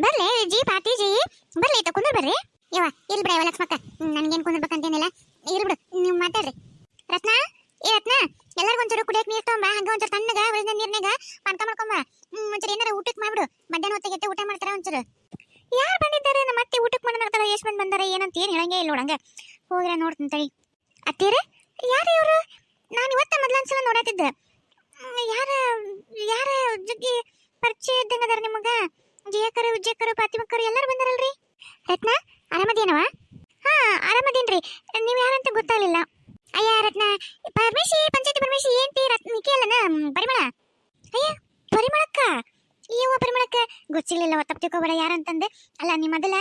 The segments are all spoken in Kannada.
ಬರ್ಲಿ ಜಿ ಅಯ್ಯವ್ವ ಪರಿಮಳಕ್ಕ ಗೊತ್ತಿರ್ಲಿಲ್ಲ ತಪ್ಪು ತಿಳ್ಕೊಬೇಡ ಯಾರಂತಂದೆ ಅಲ್ಲ ನಿಮ್ಮ ಮೊದಲ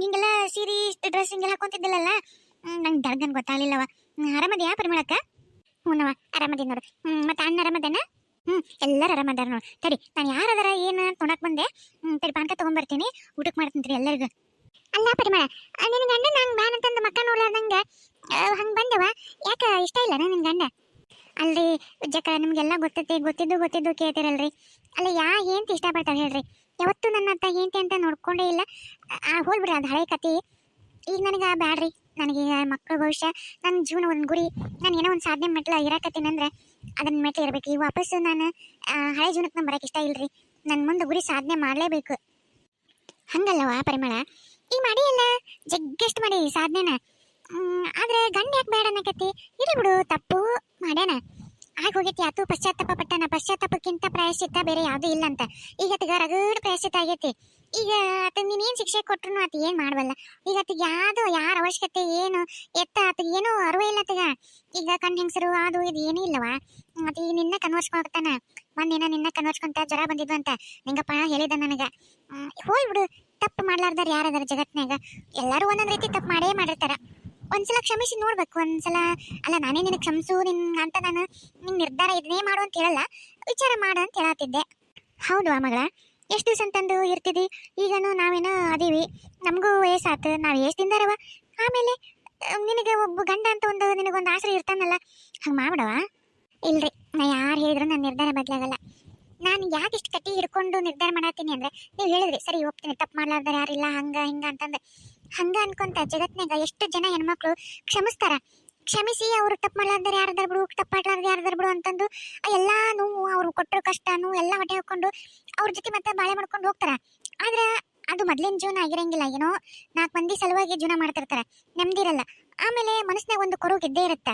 ಹಿಂಗೆಲ್ಲ ಸೀರೆ ಡ್ರೆಸ್ ಹಿಂಗೆಲ್ಲ ಹಾಕೊಂತಿದ್ದಿಲ್ಲಲ್ಲ? ನಂಗೆ ದರ್ಗನ್ ಗೊತ್ತಾಗ್ಲಿಲ್ಲವ ಆರಾಮದ್ಯಾ ಪರಿಮಳಕ್ಕ? ಹ್ಞೂನವ ಆರಾಮದಿ ನೋಡು. ಮತ್ತೆ ಅಣ್ಣ ಆರಾಮದೇನ? ಹ್ಮ್ ಎಲ್ಲರೂ ಆರಾಮದಾರ ನೋಡು. ತಡಿ, ನಾನು ಅದರ, ಏನು ಅಂತ ನೋಡಕ್ ಬಂದೆ ತಡಿ, ಪಾನ್ಕ ತಗೊಂಬರ್ತೀನಿ. ಊಟಕ್ಕೆ ಮಾಡ್ತೀನಿ ಎಲ್ಲರಿಗೂ. ಅಲ್ಲ, ಪರಿಮಳ ನಿನ್ನ ಗಂಡ ನಂಗೆ ಬ್ಯಾನ್ ಅಂತಂದು ಮಕ್ಕ ನೋಡ್ಲಾರ್ದಂಗೆ ಹಂಗೆ ಬಂದವ? ಯಾಕೆ, ಇಷ್ಟ ಇಲ್ಲ ನಿನ್ನ ಗಂಡ ಅಲ್ರಿ ಜಕ ನಿಮ್ಗೆಲ್ಲ ಗೊತ್ತೈತಿ, ಗೊತ್ತಿದ್ದು ಗೊತ್ತಿದ್ದು ಕೇಳ್ತಿರಲ್ರಿ. ಅಲ್ಲ, ಯಾ ಏಂತ ಇಷ್ಟಪಡ್ತಾವೆ ಹೇಳ್ರಿ? ಯಾವತ್ತೂ ನನ್ನ ಅತ್ತ ಏಂತಿ ಅಂತ ನೋಡ್ಕೊಂಡೇ ಇಲ್ಲ. ಆ ಹೋಲ್ಬಿಡ್ರಿ ಅದು ಹಳೆ ಕತೆ ಈಗ ನನಗೆ ಬ್ಯಾಡ್ರಿ. ನನಗೆ ಮಕ್ಕಳ ಭವಿಷ್ಯ, ನನ್ನ ಜೀವನ ಒಂದು ಗುರಿ, ನಾನು ಏನೋ ಒಂದು ಸಾಧನೆ ಮೆಟ್ಲ ಇರಾಕತ್ತೀನಿ ಅಂದ್ರೆ ಅದನ್ನ ಮೆಟ್ಲ ಇರಬೇಕು. ಈಗ ವಾಪಸ್ ನಾನು ಹಳೆ ಜೀವನಕ್ಕೆ ನಾನು ಬರೋಕೆ ಇಷ್ಟ ಇಲ್ರಿ. ನನ್ನ ಮುಂದೆ ಗುರಿ ಸಾಧನೆ ಮಾಡಲೇಬೇಕು. ಹಂಗಲ್ಲವಾ ಪರಿಮಳ? ಈಗ ಮಾಡಿ ಅಲ್ಲ ಜಗ್ಗೆಷ್ಟು ಮಾಡಿ ಸಾಧನೆನ. ಆದ್ರೆ ಗಂಡ ಯಾಕೆ ಬೇಡ ಅನ್ನಕತ್ತಿ? ಇಲ್ಲ ಬಿಡು, ತಪ್ಪು ಮಾಡ್ಯಾನ. ಆಗ ಹೋಗೈತಿ, ಆತು ಪಶ್ಚಾತ್ತಾಪ ಪಟ್ಟಣ ಪಶ್ಚಾತ್ತಾಪಕ್ಕಿಂತ ಪ್ರಾಯಶ್ಚಿತ್ತ ಬೇರೆ ಯಾವುದು ಇಲ್ಲ ಅಂತ ಈಗ ಆತಗ ರಗಡ್ ಪ್ರಾಯಶ್ಚಿತ್ತ ಆಗೈತಿ. ಈಗ ಆತ ನೀನೇನು ಶಿಕ್ಷೆ ಕೊಟ್ರು ಆತ ಏನು ಮಾಡಬಲ್ಲ ಈಗ ಆತಗೆ ಯಾವುದು, ಯಾರ ಅವಶ್ಯಕತೆ ಏನು, ಎತ್ತ ಆತಗೆ ಏನೋ ಅರಿವೆ ಇಲ್ಲ ಆತಗ ಈಗ ಕಣ್ಣು ಹೆಂಗಸರು ಅದು ಇದು ಏನೂ ಇಲ್ಲವಾ ಮತ್ತೆ ಈಗ ನಿನ್ನ ಕನ್ವರ್ಸ್ಕೊಳ್ತಾನ ಒಂದಿನ ನಿನ್ನ ಕನ್ವರ್ಸ್ಕೊಂತ ಜ್ವರ ಬಂದಿದ್ವು ಅಂತ. ನಿಂಗಪ್ಪ ಹೇಳಿದ ನನಗೆ. ಹೋಯ್ಬಿಡು ಬಿಡು. ತಪ್ಪು ಮಾಡ್ಲಾರ್ದಾರ ಯಾರದಾರ ಜಗತ್ನ್ಯಾಗ? ಎಲ್ಲರೂ ಒಂದೊಂದು ರೀತಿ ತಪ್ಪು ಮಾಡೇ ಮಾಡಿರ್ತಾರ. ಒಂದ್ಸಲ ಕ್ಷಮಿಸಿ ನೋಡ್ಬೇಕು, ಒಂದ್ಸಲ. ಅಲ್ಲ, ನಾನೇ ನಿನಗೆ ಕ್ಷಮಿಸು, ನಿನ್ ಅಂತ ನಾನು ನಿನ್ ನಿರ್ಧಾರ ಇದನ್ನೇ ಮಾಡು ಅಂತ ಹೇಳಲ್ಲ, ವಿಚಾರ ಮಾಡು ಅಂತ ಹೇಳತ್ತಿದ್ದೆ ಹೌದು ಆ ಮಗಳ, ಎಷ್ಟು ದಿವಸ ಅಂತಂದು ಇರ್ತಿದಿ? ಈಗನು ನಾವೇನೋ ಅದೀವಿ. ನಮಗೂ ವಯಸ್ಸಾತು, ನಾವು ಎಷ್ಟು ದಿನದಾರವ ಆಮೇಲೆ ನಿನಗೆ ಒಬ್ಬ ಗಂಡ ಅಂತ ಒಂದು, ನಿನಗೊಂದು ಆಸರೆ ಇರ್ತಾನಲ್ಲ, ಹಂಗೆ ಮಾಡ್ಬಿಡವ? ಇಲ್ರಿ, ನಾ ಯಾರು ಹೇಳಿದ್ರು ನನ್ನ ನಿರ್ಧಾರ ಬದಲಾಗಲ್ಲ. ನಾನು ಯಾಕೆ ಇಷ್ಟು ಕಟ್ಟಿ ಹಿಡ್ಕೊಂಡು ನಿರ್ಧಾರ ಮಾಡತ್ತೀನಿ ಅಂದ್ರೆ, ನೀವು ಹೇಳಿದ್ರಿ, ಸರಿ ಹೋಗ್ತೀನಿ, ತಪ್ಪು ಮಾಡ್ಲಾರ್ದಾರ ಯಾರಿಲ್ಲ, ಹಂಗೆ, ಹಿಂಗೆ ಅಂತಂದು. ಹಂಗ ಅನ್ಕೊಂತ ಜಗತ್ನಾಗ ಎಷ್ಟು ಜನ ಹೆಣ್ಮಕ್ಳು ಕ್ಷಮಿಸ್ತಾರ? ಕ್ಷಮಿಸಿ ಅವ್ರು ತಪ್ಪು ಮಾಡ್ಲಾರ್ದಾರ ಯಾರ್ದಾರ ಬಿಡು, ತಪ್ಪು ಮಾಡ್ಲಾರ್ದ ಯಾರದಾರ ಬಿಡು ಅಂತಂದು ಎಲ್ಲಾ ನೋವು ಅವ್ರು ಕೊಟ್ಟರು ಕಷ್ಟನು ಎಲ್ಲ ಹೊಟ್ಟೆ ಹಾಕೊಂಡು ಅವ್ರ ಜೊತೆ ಮತ್ತೆ ಬಾಳೆ ಮಾಡ್ಕೊಂಡು ಹೋಗ್ತಾರ. ಆದ್ರೆ ಅದು ಮೊದ್ಲಿನ ಜೀವನ ಆಗಿರಂಗಿಲ್ಲ, ಏನೋ ನಾಲ್ಕು ಮಂದಿ ಸಲುವಾಗಿ ಜೀವನ ಮಾಡ್ತಿರ್ತಾರೆ ನೆಮ್ಮದಿರಲ್ಲ ಆಮೇಲೆ ಮನಸ್ಸಿನಾಗ ಒಂದು ಕೊರಗು ಇದ್ದೇ ಇರುತ್ತೆ.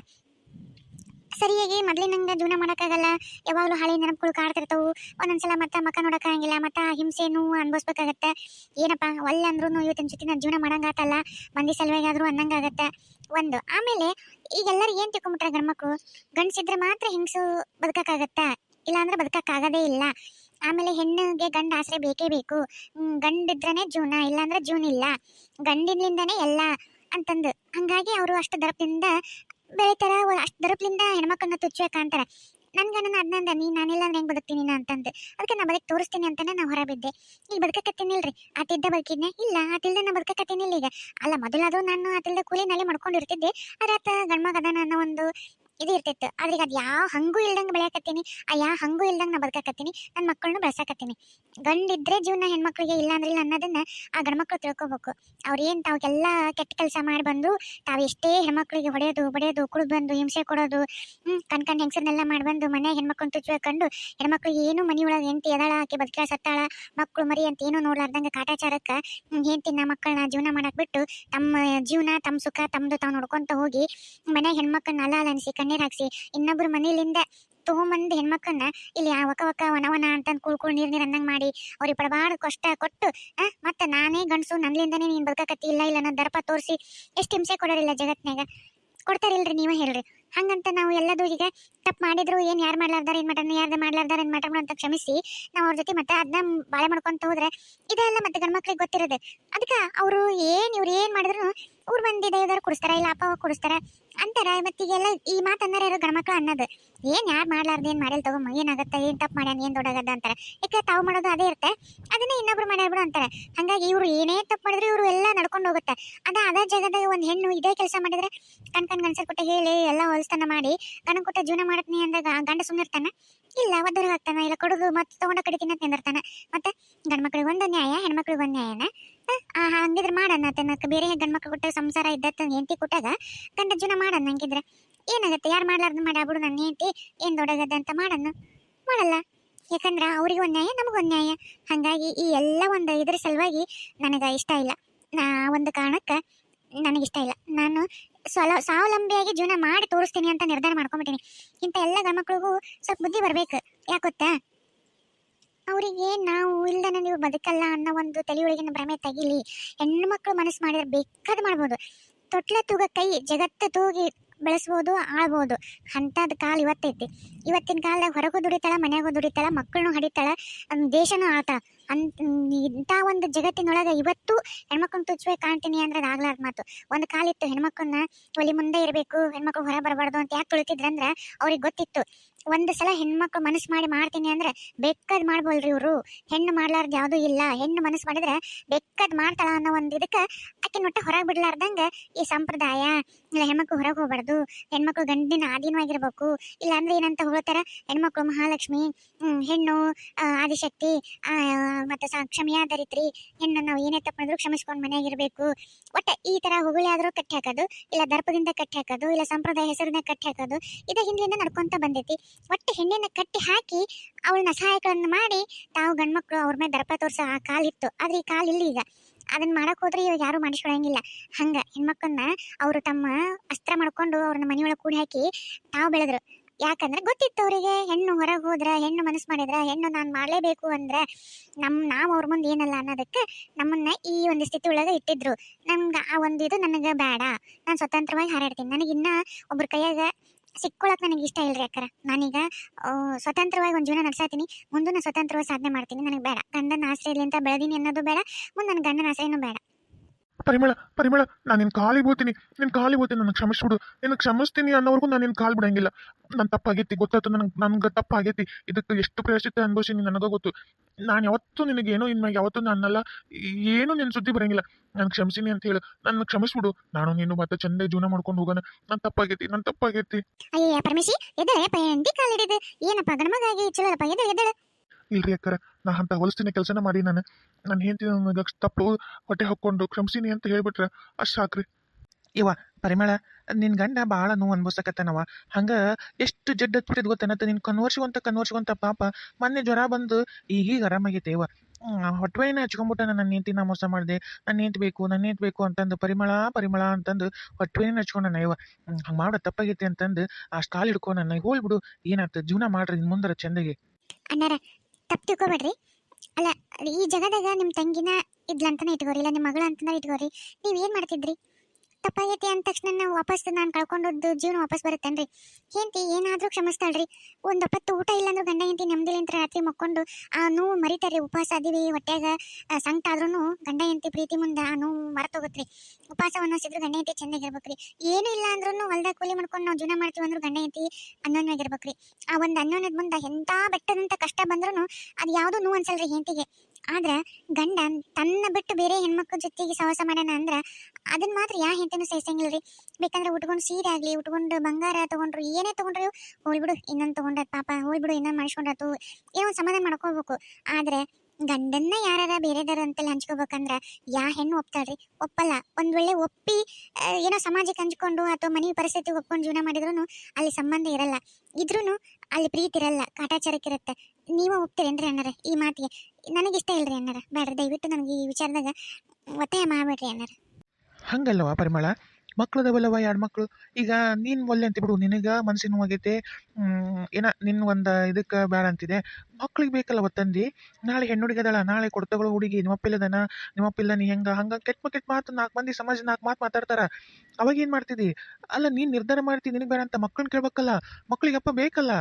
ಸರಿಯಾಗಿ ಮೊದ್ಲಿನಂಗ ಜೀವನ ಮಾಡೋಕ್ಕಾಗಲ್ಲ. ಯಾವಾಗಲೂ ಹಳೆ ನೆನಪುಗಳು ಕಾಡ್ತಿರ್ತಾವು. ಒಂದೊಂದ್ಸಲ ಮತ್ತೆ ಮಕ್ಕ ನೋಡೋಕ್ಕಾಗಿಲ್ಲ ಮತ್ತೆ ಆ ಹಿಂಸೆನೂ ಅನ್ಭವಿಸ್ಬೇಕಾಗತ್ತೆ. ಏನಪ್ಪ ಒಳ್ಳೆ ಅಂದ್ರೂ ಇವತ್ತಿನ ಜೊತೆ ನಾನು ಜೀವನ ಮಾಡಂಗಾತಲ್ಲ. ಮಂದಿ ಸಲುವಾಗಿ ಆದ್ರೂ ಅನ್ನಂಗಾಗತ್ತೆ. ಒಂದು, ಆಮೇಲೆ ಈಗೆಲ್ಲರೂ ಏನು ತಿಳ್ಕೊಂಬಿಟ್ರೆ ಗಂಡ್ಮಕ್ಳು ಗಂಡ್ಸಿದ್ರೆ ಮಾತ್ರ ಹಿಂಗ್ಸು ಬದುಕಕ್ಕಾಗತ್ತೆ? ಇಲ್ಲಾಂದ್ರೆ ಬದುಕಕ್ಕಾಗದೇ ಇಲ್ಲ. ಆಮೇಲೆ ಹೆಣ್ಣಿಗೆ ಗಂಡ ಆಸರೆ ಬೇಕೇ ಬೇಕು. ಗಂಡಿದ್ರನೇ ಜೀವನ, ಇಲ್ಲಾಂದ್ರೆ ಜೀವನ ಇಲ್ಲ. ಗಂಡಿನಿಂದನೇ ಎಲ್ಲ ಅಂತಂದು. ಹಂಗಾಗಿ ಅವರು ಅಷ್ಟು ದರಪದಿಂದ ಬೆಳಿತಾರ ಅಷ್ಟು ದರಪ್ಲಿಂದ ಹೆಣ್ಮಕ್ಳನ್ನ ತುಚ್ಚುವೆ ಕಾಣ್ತಾರ. ನನ್ಗೆ ನನ್ನ ನೀ ನಾನಿಲ್ಲ ಅಂದ್ರೆ ಹೆಂಗ್ ಬದುಕ್ತೀನಿ ಅಂತಂದು. ಅದಕ್ಕೆ ನಾ ಬದುಕ್ ತೋರಿಸ್ತೀನಿ ಅಂತಾನೆ ನಾ ಹೊರಬಿದ್ದೆ ಈಗ ಬದುಕಕತ್ತೀನಿಲ್ರಿ. ಆತಿದ್ದ ಬದುಕಿದ್ನೆ? ಇಲ್ಲ ಆತಿಲ್ದ ನಾ ಬದುಕಕತ್ತೀನಿಲ್ಲ ಈಗ. ಅಲ್ಲ, ಮೊದಲಾದ್ರು ನಾನು ಆತಿಲ್ದ ಕೂಲಿನಲ್ಲಿ ಮಾಡ್ಕೊಂಡಿರ್ತಿದ್ದೆ. ಆದ್ರೆ ಆತ ಗಂಡ್ಮಗ ಅನ್ನೋ ಒಂದು ಇದು ಇರ್ತಿತ್ತು. ಆದ್ರೆ ಅದ್ ಯಾವ ಹಂಗೂ ಇಲ್ದಂಗೆ ಬೆಳೆಯಕತ್ತೀನಿ, ಆ ಯಾವ ಹಂಗೂ ಇಲ್ದಂಗೆ ನಾ ಬದುಕಕತ್ತೀನಿ ನನ್ನ ಮಕ್ಕಳನ್ನು ಬೆಳೆಸಕತ್ತೀನಿ. ಗಂಡಿದ್ರೆ ಜೀವನ ಹೆಣ್ಮಕ್ಳಿಗೆ ಇಲ್ಲ ಅಂದ್ರೆ ಇಲ್ಲ ಅನ್ನೋದನ್ನ ಆ ಗಂಡ್ಮಕ್ಳು ತಿಳ್ಕೊಬೇಕು. ಅವ್ರು ಏನ್ ಕೆಟ್ಟ ಕೆಲಸ ಮಾಡಿ ಬಂದು ತಾವು ಎಷ್ಟೇ ಹೆಣ್ಮಕ್ಳಿಗೆ ಹೊಡೆಯೋದು, ಬಡಿಯೋದು ಕುಡಿದು ಬಂದು ಹಿಂಸೆ ಕೊಡೋದು ಕಣ್ ಕಣ್ ಹೆಂಗಸರ್ನೆಲ್ಲ ಮಾಡಿ ಬಂದು ಮನೆ ಹೆಣ್ಮಕ್ಳನ್ನ ತುಚ್ಚುವೆ ಕಂಡು ಹೆಣ್ಮಕ್ಳಿಗೆ ಏನು ಮನಿ ಒಳಗೆ ಹೆಂಡತಿ ಎದಾಳ ಆಕೆ ಬದುಕ ಸತ್ತಾಳ ಮಕ್ಕಳು ಮರಿ ಅಂತ ಏನೂ ನೋಡ್ಲಾರ್ದಂಗ ಕಾಟಾಚಾರಕ್ಕ ಹೆಂಡತಿನ ಮಕ್ಕಳನ್ನ ಜೀವನ ಮಾಡಕ್ ಬಿಟ್ಟು ತಮ್ಮ ಜೀವನ ತಮ್ಮ ಸುಖ ತಮ್ಮದು ತಾವು ನೋಡ್ಕೊಂತ ಹೋಗಿ ಮನೆ ಹೆಣ್ಮಕ್ಳನ್ನ ಅಲ್ಲ ಅಲನಿಸಿ ಕಣ್ಣೀರ್ ಹಾಕ್ಸಿ, ಇನ್ನೊಬ್ರು ಮನೇಲಿಂದ ತಗೊಂಬಂದ್ ಹೆಣ್ಮಕ್ಳನ್ನ ಇಲ್ಲಿ ಒಕ್ಕ ಒಕ್ಕ ವನ ವನವನ ಅಂತಂದು ಕುಳ್ಕೊಂಡು ನೀರ್ ನೀರ್ ಮಾಡಿ, ಅವ್ರಿಗೆ ಪಡಬಾರ್ದು ಕಷ್ಟ ಕೊಟ್ಟು ಮತ್ತೆ ನಾನೇ ಗಂಡಸು, ನನ್ಲಿಂದನೇ ನೀನ್ ಬದುಕಕತ್ತಿ, ಇಲ್ಲ ಇಲ್ಲ ನನ್ನ ದರ್ಪ ತೋರಿಸಿ, ಎಷ್ಟು ಹಿಂಸೆ ಕೊಡೋರಿಲ್ಲ ಜಗತ್ನಾಗ ಕೊಡ್ತಾರಿಲ್ರಿ ನೀವೇ ಹೇಳ್ರಿ. ಹಂಗಂತ ನಾವು ಎಲ್ಲದು ಈಗ ತಪ್ಪು ಮಾಡಿದ್ರು, ಏನ್ ಯಾರು ಮಾಡ್ಲಾರ್ದಾರ, ಏನ್ ಮಟನ್ ಯಾರ್ದು ಮಾಡ್ಲಾರ್ದಾರ ಏನ್ ಮಟನ್ ಅಂತ ಕ್ಷಮಿಸಿ, ನಾವು ಅವ್ರ ಜೊತೆ ಮತ್ತೆ ಅದನ್ನ ಬಾಳೆ ಮಾಡ್ಕೊಂತ ಹೋದ್ರೆ ಇದೆಲ್ಲ ಮತ್ತೆ ಗಂಡ್ಮಕ್ಳಿಗೆ ಗೊತ್ತಿರೋದು. ಅದಕ್ಕೆ ಅವರು ಏನ್, ಇವ್ರು ಏನ್ ಮಾಡಿದ್ರು ಊರು ಮಂದಿ ದೈವದವ್ರು ಕುಡಿಸ್ತಾರ, ಇಲ್ಲ ಅಪ್ಪ ಕುಡಿಸ್ತಾರ ಅಂತಾರ? ಮತ್ತೀಗೆಲ್ಲ ಈ ಮಾತು ಯಾರು ಗಣಮಕ್ಳು ಅನ್ನೋದು. ಏನ್ ಯಾರು ಮಾಡ್ಲಾರ್ದು, ಏನ್ ಮಾಡಿಲ್ ತಗೋ, ಏನಾಗತ್ತ, ಏನ್ ತಪ್ಪು ಮಾಡ್ಯಾನ, ಏನ್ ದೊಡ್ಡಾಗದ ಅಂತಾರೆ. ಯಾಕೆ ತಾವು ಮಾಡೋದು ಅದೇ ಇರುತ್ತೆ? ಅದನ್ನ ಇನ್ನೊಬ್ರು ಮಾಡ್ಯಾರ ಬಿಡು ಅಂತಾರೆ. ಹಂಗಾಗಿ ಇವರು ಏನೇ ತಪ್ಪು ಮಾಡಿದ್ರು ಇವರು ಎಲ್ಲ ನಡ್ಕೊಂಡು ಹೋಗುತ್ತೆ. ಅದ ಅದ ಜಾಗದಾಗ ಒಂದ್ ಹೆಣ್ಣು ಇದೇ ಕೆಲಸ ಮಾಡಿದ್ರೆ ಕಣ್ ಕಣ್ ಹೇಳಿ ಎಲ್ಲ ಹೊಲಸ್ತನ ಮಾಡಿ ಗಂಡ ಕೊಟ್ಟ ಜೀವನ ಮಾಡತ್ನಿ ಅಂದಾಗ ಗಂಡ ಸುಮ್ಮನಿರ್ತಾನ ಇಲ್ಲ ಒದ್ದರ ಹಾಕ್ತಾನ? ಇಲ್ಲ ಕೊಡುದು ಮತ್ತೆ ತಗೊಂಡ ಕಡೆ ತಿನ್ನತ್ ನಿಂದಿರ್ತಾನ ಮತ್ತೆ ಗಂಡ್ಮಕ್ಳಿಗೆ ಒಂದು ನ್ಯಾಯ, ಹೆಣ್ಮಕ್ಳಿಗೆ ಒಂದು ನ್ಯಾಯನ? ಹಂಗಿದ್ರೆ ಮಾಡಣ. ತನಕ ಬೇರೆ ಗಂಡ್ಮಕ್ಳು ಕೊಟ್ಟ ಸಂಸಾರ ಇದ್ದತ್ತ ಹೆಂಡತಿ ಕೊಟ್ಟಾಗ ಗಂಡ ಜೀವನ ಮಾಡಣ್ಣ ಹಂಗಿದ್ರೆ. ಏನಾಗತ್ತೆ? ಯಾರು ಮಾಡ್ಲಾರ್ದು? ಮಾಡಾಬಿಡು ನನ್ನ ಹೆಂಡತಿ. ಏನ್ ದೊಡ್ಡಗದ ಅಂತ ಮಾಡನ್ನು ಮಾಡಲ್ಲ. ಯಾಕಂದ್ರೆ ಅವ್ರಿಗೆ ಒಂದು ನ್ಯಾಯ ನಮಗೊಂದ್ ನ್ಯಾಯ. ಹಾಗಾಗಿ ಈ ಎಲ್ಲ ಒಂದು ಇದ್ರ ಸಲುವಾಗಿ ನನಗೆ ಇಷ್ಟ ಇಲ್ಲ. ನಾ ಒಂದು ಕಾರಣಕ್ಕೆ ನನಗಿಷ್ಟ ಇಲ್ಲ. ನಾನು ಸ್ವಲ, ಸ್ವಾವಲಂಬಿಯಾಗಿ ಜೀವನ ಮಾಡಿ ತೋರಿಸ್ತೀನಿ ಅಂತ ನಿರ್ಧಾರ ಮಾಡ್ಕೊಂಬಿಟ್ಟಿನಿ. ಇಂಥ ಎಲ್ಲ ಗಂಡ್ಮಕ್ಳಿಗೂ ಸ್ವಲ್ಪ ಬುದ್ಧಿ ಬರಬೇಕು. ಯಾಕೆ ಗೊತ್ತಾ? ಅವರಿಗೆ ನಾವು ಇಲ್ದನ ನೀವು ಬದುಕಲ್ಲ ಅನ್ನೋ ಒಂದು ತಲೆಯೊಳಗಿನ ಭ್ರಮೆ ತೆಗಿಲಿ ಹೆಣ್ಣು ಮಕ್ಕಳು ಮನಸ್ಸು ಮಾಡಿದ್ರೆ ಬೇಕಾದ್ ಮಾಡ್ಬೋದು. ತೊಟ್ಲ ತೂಗ ಕೈ, ಜಗತ್ತು ತೂಗಿ ಬೆಳೆಸ್ಬೋದು, ಆಳ್ಬೋದು. ಅಂಥದ್ದು ಕಾಲ ಇವತ್ತೈತಿ. ಇವತ್ತಿನ ಕಾಲದಾಗ ಹೊರಗೂ ದುಡಿತಾಳೆ, ಮನೆಯಾಗೂ ದುಡಿತಾಳೆ ಮಕ್ಕಳನ್ನೂ ಹಡಿತಾಳೆ ದೇಶನೂ ಆಳ್ತಾಳೆ. ಅಂತ ಇಂಥ ಒಂದು ಜಗತ್ತಿನೊಳಗೆ ಇವತ್ತು ಹೆಣ್ಮಕ್ಳನ್ನ ತುಚ್ಚಬೇಕು ಕಾಣ್ತೀನಿ ಅಂದ್ರೆ ಅದು ಆಗ್ಲಾರ್ದ ಮಾತು. ಒಂದು ಕಾಲಿತ್ತು ಹೆಣ್ಮಕ್ಳನ್ನ, ಒಲಿ ಮುಂದೆ ಇರಬೇಕು, ಹೆಣ್ಮಕ್ಳು ಹೊರ ಬರಬಾರ್ದು ಅಂತ ಯಾಕೆ ತುಳಿತಿದ್ರಂದ್ರೆ ಅವ್ರಿಗೆ ಗೊತ್ತಿತ್ತು. ಒಂದು ಸಲ ಹೆಣ್ಮಕ್ಳು ಮನಸ್ಸು ಮಾಡಿ ಮಾಡ್ತೀನಿ ಅಂದ್ರೆ ಬೆಕ್ಕದ್ ಮಾಡ್ಬೋಲ್ರಿ ಇವರು. ಹೆಣ್ಣು ಮಾಡ್ಲಾರ್ದು ಯಾವುದೂ ಇಲ್ಲ. ಹೆಣ್ಣು ಮನಸ್ಸು ಮಾಡಿದ್ರೆ ಬೆಕ್ಕದ್ ಮಾಡ್ತಾಳ ಅನ್ನೋ ಒಂದು ಇದಕ್ಕೆ ಆಕೆ ಒಟ್ಟ ಹೊರಗೆ ಬಿಡ್ಲಾರ್ದಂಗೆ ಈ ಸಂಪ್ರದಾಯ. ಹೆಣ್ಮಕ್ಳು ಹೊರಗೆ ಹೋಗ್ಬಾರ್ದು. ಹೆಣ್ಮಕ್ಳು ಗಂಡಿನ ಆಧೀನವಾಗಿರ್ಬೇಕು. ಇಲ್ಲ ಅಂದ್ರೆ ಏನಂತ ಹೇಳ್ತಾರ? ಹೆಣ್ಮಕ್ಳು ಮಹಾಲಕ್ಷ್ಮಿ ಹೆಣ್ಣು ಆದಿಶಕ್ತಿ ಮತ್ತು ಕ್ಷಮೆಯ ಧರಿತ್ರಿ ಹೆಣ್ಣು ನಾವು ಏನೇ ತಪ್ಪಿದ್ರು ಕ್ಷಮಿಸ್ಕೊಂಡು ಮನೆಯಾಗಿರ್ಬೇಕು. ಒಟ್ಟ ಈ ತರ ಹೊಗಳಿ ಆದ್ರೂ ಕಟ್ಟಿ ಹಾಕೋದು, ಇಲ್ಲ ದರ್ಪದಿಂದ ಕಟ್ಟಿ ಹಾಕೋದು, ಇಲ್ಲ ಸಂಪ್ರದಾಯ ಹೆಸರಿನ ಕಟ್ಟಿ ಹಾಕೋದು, ಇದ ಹಿಂದಿನಿಂದ ನಡ್ಕೊಂತ ಬಂದೈತಿ. ಒಟ್ಟು ಹೆಣ್ಣಿನ ಕಟ್ಟಿ ಹಾಕಿ ಅವಳನ್ನ ಸಹಾಯಗಳನ್ನು ಮಾಡಿ ತಾವು ಗಂಡ್ಮಕ್ಳು ಅವ್ರ ಮೇಲೆ ದರ್ಪ ತೋರ್ಸೋ ಆ ಕಾಲಿತ್ತು ಆದ್ರೆ ಈ ಕಾಲ್ ಇಲ್ಲ ಈಗ ಅದನ್ನ ಮಾಡಕ್ ಹೋದ್ರೆ ಇವಾಗ ಯಾರು ಮಾಡಿಸ್ಕೊಳಂಗಿಲ್ಲ ಹಂಗ ಹೆಣ್ಮಕ್ಕನ್ನ ಅವರು ತಮ್ಮ ಅಸ್ತ್ರ ಮಾಡ್ಕೊಂಡು ಅವ್ರನ್ನ ಮನೆಯೊಳಗೆ ಕೂಡಿ ಹಾಕಿ ತಾವು ಬೆಳೆದ್ರು. ಯಾಕಂದ್ರೆ ಗೊತ್ತಿತ್ತು ಅವರಿಗೆ ಹೆಣ್ಣು ಹೊರಗೆ ಹೋದ್ರೆ, ಹೆಣ್ಣು ಮನಸ್ಸು ಮಾಡಿದ್ರೆ, ಹೆಣ್ಣು ನಾನು ಮಾಡಲೇಬೇಕು ಅಂದ್ರೆ ನಮ್ಮ ನಾವು ಅವ್ರ ಮುಂದೆ ಏನಲ್ಲ ಅನ್ನೋದಕ್ಕೆ ನಮ್ಮನ್ನ ಈ ಒಂದು ಸ್ಥಿತಿ ಒಳಗೆ ಇಟ್ಟಿದ್ರು. ನಮ್ಗೆ ಆ ಒಂದು ಇದು ನನಗೆ ಬೇಡ ನಾನು ಸ್ವತಂತ್ರವಾಗಿ ಹಾರಾಡ್ತೀನಿ. ನನಗಿನ್ನ ಒಬ್ರ ಕೈಯಾಗ ಸಿಕ್ಕೊಳಕ್ ನನಗೆ ಇಷ್ಟ ಇಲ್ರಿ ಅಕ್ಕರ. ನಾನೀಗ ಸ್ವತಂತ್ರವಾಗಿ ಒಂದು ಜೀವನ ನಡ್ಸಾತೀನಿ. ಮುಂದೆ ನಾನು ಸ್ವತಂತ್ರವಾಗಿ ಸಾಧನೆ ಮಾಡ್ತೀನಿ. ನನಗೆ ಬೇಡ. ಗಂಡನ ಆಶ್ರಯಲಿ ಅಂತ ಬೆಳೆದೀನಿ ಅನ್ನೋದು ಬೇಡ. ಮುಂದೆ ನನ್ನ ಗಂಡನ ಆಸರೆನೂ ಬೇಡ. ಪರಿಮಳ ಪರಿಮಳ, ನಾನು ನಿನ್ನ ಕಾಲಿ ಬೋತೀನಿ ನಿನ್ನ ಕಾಲಿ ಬೋತೀನಿ ನನಗೆ ಕ್ಷಮಿಸ್ಬಿಡು. ನಿನ್ನ ಕ್ಷಮಿಸ್ತೀನಿ ಅನ್ನೋವರೆಗೂ ನಾನು ನಿನ್ನ ಕಾಲ್ ಬಿಡಂಗಿಲ್ಲ. ನನ್ನ ತಪ್ಪಾಗೈತಿ. ಗೊತ್ತಾಯ್ತು. ನನಗೆ ನನಗೆ ತಪ್ಪಾಗೈತಿ. ಇದಕ್ಕೆ ಎಷ್ಟು ಪ್ರಯತ್ನ ಅನುಭವಿಸಿ ನನಗೆ ಗೊತ್ತು. ನಾನು ಯಾವತ್ತೂ ನಿನಗೆ ಏನೋ ಇನ್ಮ್ಯಾಗ ಯಾವತ್ತೂ ನನ್ನಲ್ಲ ಏನೂ ನಿನ್ನ ಸುದ್ದಿ ಬರಂಗಿಲ್ಲ. ನಾನು ಕ್ಷಮಿಸಿನಿ ಅಂತ ಹೇಳು. ನನ್ನ ಕ್ಷಮಿಸ್ಬಿಡು. ನಾನು ನೀನು ಮತ್ತೆ ಚಂದ ಜೀವನ ಮಾಡ್ಕೊಂಡು ಹೋಗೋಣ. ನನ್ನ ತಪ್ಪಾಗೈತಿ ನನ್ನ ತಪ್ಪಾಗೈತಿ. ಅಯ್ಯ ಪರಮೇಶಿ ಎದಳೆ ಪಯಂತಿ ಕಾಲಿಡಿದೆ ಏನಪ್ಪ ಗಣಮಗಾಗಿ ಚಲೋಪ್ಪ ಎದಳೆ ಎದಳೆ ಇಲ್ರಿ ಅಕ್ಕರ ನಾ ಅಂತ ಹೊಲಸ್ತಿನ ಕೆಲಸನ ಮಾಡಿ ನಾನು. ನಾನು ಹೆಂಡತಿ ನನಗೆ ತಪ್ಪು ಹೊಟ್ಟೆ ಹಾಕ್ಕೊಂಡು ಕ್ಷಮಿಸಿನಿ ಅಂತ ಹೇಳ್ಬಿಟ್ರೆ ಅಷ್ಟು ಸಾಕ್ರಿ. ಇವ ಪರಿಮಳ ನಿನ್ನ ಗಂಡ ಭಾಳ ನೋವು ಅನ್ಭವಿಸಕತ್ತನವ. ಹಂಗ ಎಷ್ಟು ಜಡ್ ತುಟ್ಟಿದ್ ಗೊತ್ತೇನತ್ತ ನಿನ್ ಕನ್ವರ್ಸ್ಕೊಂತ ಕನ್ವರ್ಸ್ಕೊಂತ ಪಾಪ ಮೊನ್ನೆ ಜ್ವರ ಬಂದು ಈಗೀಗ ಆರಾಮಾಗಿತ್ತೇವ ಹೊಟ್ಟೆನ ಹಚ್ಕೊಂಡ್ಬಿಟ್ಟ ನನ್ನ ನೀತಿ ನಾ ಮೋಸ ಮಾಡಿದೆ. ನನ್ನ ನೀತಿ ಬೇಕು ನನ್ನ ನೀತಿ ಬೇಕು ಅಂತಂದು ಪರಿಮಳ ಪರಿಮಳ ಅಂತಂದು ಹೊಟ್ಟೆನ ಹಚ್ಕೊಂಡ ಇವ ಹಂಗೆ ಮಾಡೋ, ತಪ್ಪಾಗೈತಿ ಅಂತಂದು ಆ ಕಾಲು ಹಿಡ್ಕೊ ನನ್ನ ಹೋಲ್ಬಿಡು ಏನಾಗ್ತದೆ? ಜೀವನ ಮಾಡ್ರಿ ಇನ್ ಮುಂದರ ಚಂದಗೆ. ಅಣ್ಣಾರ, ತಪ್ಪು ತಿಳ್ಕೊಬೇಡ್ರಿ. ಅಲ್ಲ, ಈ ಜಗದಾಗ ನಿಮ್ಮ ತಂಗಿನ ಇದ್ಲಂತಾನೆ ಇಟ್ಕೋರಿ, ಇಲ್ಲ ನಿಮ್ಮ ಮಗಳ ಅಂತನ ಇಟ್ಕೋರಿ, ನೀವು ಏನು ಮಾಡ್ತಿದ್ರಿ? ತಪ್ಪಾಗೈತಿ ಅಂದ ತಕ್ಷಣ ನಾವು ವಾಪಸ್ ನಾನು ಕಳ್ಕೊಂಡದ್ದು ಜೀವನ ವಾಪಸ್ ಬರುತ್ತೇನ್ರಿ? ಹೆಂಡತಿ ಏನಾದರೂ ಕ್ಷಮಿಸ್ತಾಳ್ರಿ. ಒಂದು ಒಪ್ಪತ್ತು ಊಟ ಇಲ್ಲಾಂದ್ರೂ ಗಂಡ ಹೆಂಡತಿ ನೆಮ್ಮದಿಲಿಂತ ರಾತ್ರಿ ಮಕ್ಕೊಂಡು ಆ ನೋವು ಮರಿತಾರ್ರಿ. ಉಪವಾಸ ಅದೀವಿ ಹೊಟ್ಟೆಗ ಸಂಕಟ ಆದ್ರೂ ಗಂಡ ಹೆಂಡತಿ ಪ್ರೀತಿ ಮುಂದೆ ಆ ನೋವು ಮರ್ತೋಗತ್ರಿ. ಉಪವಾಸ ಸಿದ್ರು ಗಂಡ ಹೆಂಡತಿ ಚೆನ್ನಾಗಿರ್ಬೇಕ್ರಿ. ಏನೂ ಇಲ್ಲ ಅಂದ್ರೂ ಹೊಲ್ದಾಗ ಕೂಲಿ ಮಾಡ್ಕೊಂಡು ನಾವು ಜೀವನ ಮಾಡ್ತೀವಿ ಅಂದ್ರೂ ಗಂಡ ಹೆಂಡತಿ ಅನ್ಯೋನ್ಯವಾಗಿರ್ಬೇಕ್ರಿ ಆ ಒಂದು ಅನ್ಯೋನ್ಯದ ಮುಂದೆ ಎಂಥ ಬೆಟ್ಟದಂತ ಕಷ್ಟ ಬಂದ್ರೂ ಅದು ಯಾವುದೂ ನೋವು ಅನ್ಸಲ್ರಿ ಹೆಂಡತಿಗೆ. ಆದ್ರೆ ಗಂಡ ತನ್ನ ಬಿಟ್ಟು ಬೇರೆ ಹೆಣ್ಮಕ್ಳ ಜೊತೆಗೆ ಸಹವಾಸ ಮಾಡೋಣ ಅಂದ್ರೆ ಅದನ್ನ ಮಾತ್ರ ಯಾ ಹೆಂಡತಿನೂ ಸಹಿಸಂಗಿಲ್ಲ ರೀ ಬೇಕಂದ್ರೆ ಉಟ್ಕೊಂಡು ಸೀರೆ ಆಗಲಿ, ಉಟ್ಕೊಂಡು ಬಂಗಾರ ತಗೊಂಡ್ರು, ಏನೇ ತಗೊಂಡ್ರು ಹೋಲ್ಬಿಡು ಇನ್ನೊಂದು ತಗೊಂಡ್ರ ಪಾಪ ಹೋಲ್ಬಿಡು ಇನ್ನೊಂದು ಮಾಡಿಸ್ಕೊಂಡ್ರಾತು ಏನೋ ಒಂದು ಸಮಾಧಾನ ಮಾಡ್ಕೋಬೇಕು. ಆದ್ರೆ ಗಂಡನ್ನ ಯಾರಾರ ಬೇರೆದಾರ ಅಂತೇಳಿ ಹಂಚ್ಕೋಬೇಕಂದ್ರ ಯಾ ಹೆಣ್ಣು ಒಪ್ತಾಳ್ರಿ? ಒಪ್ಪಲ್ಲ. ಒಂದ್ ವೇಳೆ ಒಪ್ಪಿ ಏನೋ ಸಮಾಜಕ್ಕೆ ಹಂಚ್ಕೊಂಡು ಅಥವಾ ಮನೆ ಪರಿಸ್ಥಿತಿ ಒಪ್ಕೊಂಡು ಜೀವನ ಮಾಡಿದ್ರು ಅಲ್ಲಿ ಸಂಬಂಧ ಇರಲ್ಲ. ಇದ್ರೂ ಅಲ್ಲಿ ಪ್ರೀತಿ ಇರಲ್ಲ ಕಾಟಾಚಾರಕ್ಕಿರುತ್ತೆ ನೀವು ಒಪ್ತೀರೇನ್ರಿ ಅಣ್ಣಾರೆ ಈ ಮಾತಿಗೆ? ನನಗಿಷ್ಟ ಇಲ್ರಿ ಅಣ್ಣಾರ. ಬೇಡ್ರಿ ದಯವಿಟ್ಟು ನನಗೆ ಈ ವಿಚಾರದಾಗ ಒತ್ತಾಯ ಮಾಡ್ಬೇಡ್ರಿ ಅಣ್ಣಾರ. ಹಂಗಲ್ಲವ ಪರಿಮಳ? ಮಕ್ಕಳದವಲ್ಲವ ಎರಡು ಮಕ್ಕಳು ಈಗ ನೀನು ಒಲ್ಲೆ ಅಂತ ಬಿಡು, ನಿನಗೆ ಮನಸ್ಸಿನ ನೋವಾಗೈತೆ ಏನ ನಿನ್ನ ಒಂದು ಇದಕ್ಕೆ ಬೇಡ ಅಂತಿದೆ. ಮಕ್ಳಿಗೆ ಬೇಕಲ್ಲ ಒತ್ತಂದಿ ನಾಳೆ ಹೆಣ್ಣು ಅದಾಳ ನಾಳೆ ಕೊಡ್ತಗಳು ಹುಡುಗಿ, ನಿಮ್ಮಪ್ಪಿಲ್ಲದನ, ನಿಮ್ಮಪ್ಪಿಲ್ಲ ನೀ ಹೆಂಗ? ಹಂಗ ಕೆಟ್ಟ ಕೆಟ್ಟ ಮಾತು ನಾಲ್ಕು ಮಂದಿ ಸಮಾಜ ನಾಲ್ಕು ಮಾತು ಮಾತಾಡ್ತಾರ. ಅವಾಗ ಏನು ಮಾಡ್ತಿದ್ದಿ ಅಲ್ಲ ನೀನು ನಿರ್ಧಾರ ಮಾಡ್ತಿ, ನಿನಗೆ ಬೇಡ ಅಂತ ಮಕ್ಕಳನ್ನ ಕೇಳ್ಬೇಕಲ್ಲ. ಮಕ್ಳಿಗೆ ಅಪ್ಪ ಬೇಕಲ್ಲ.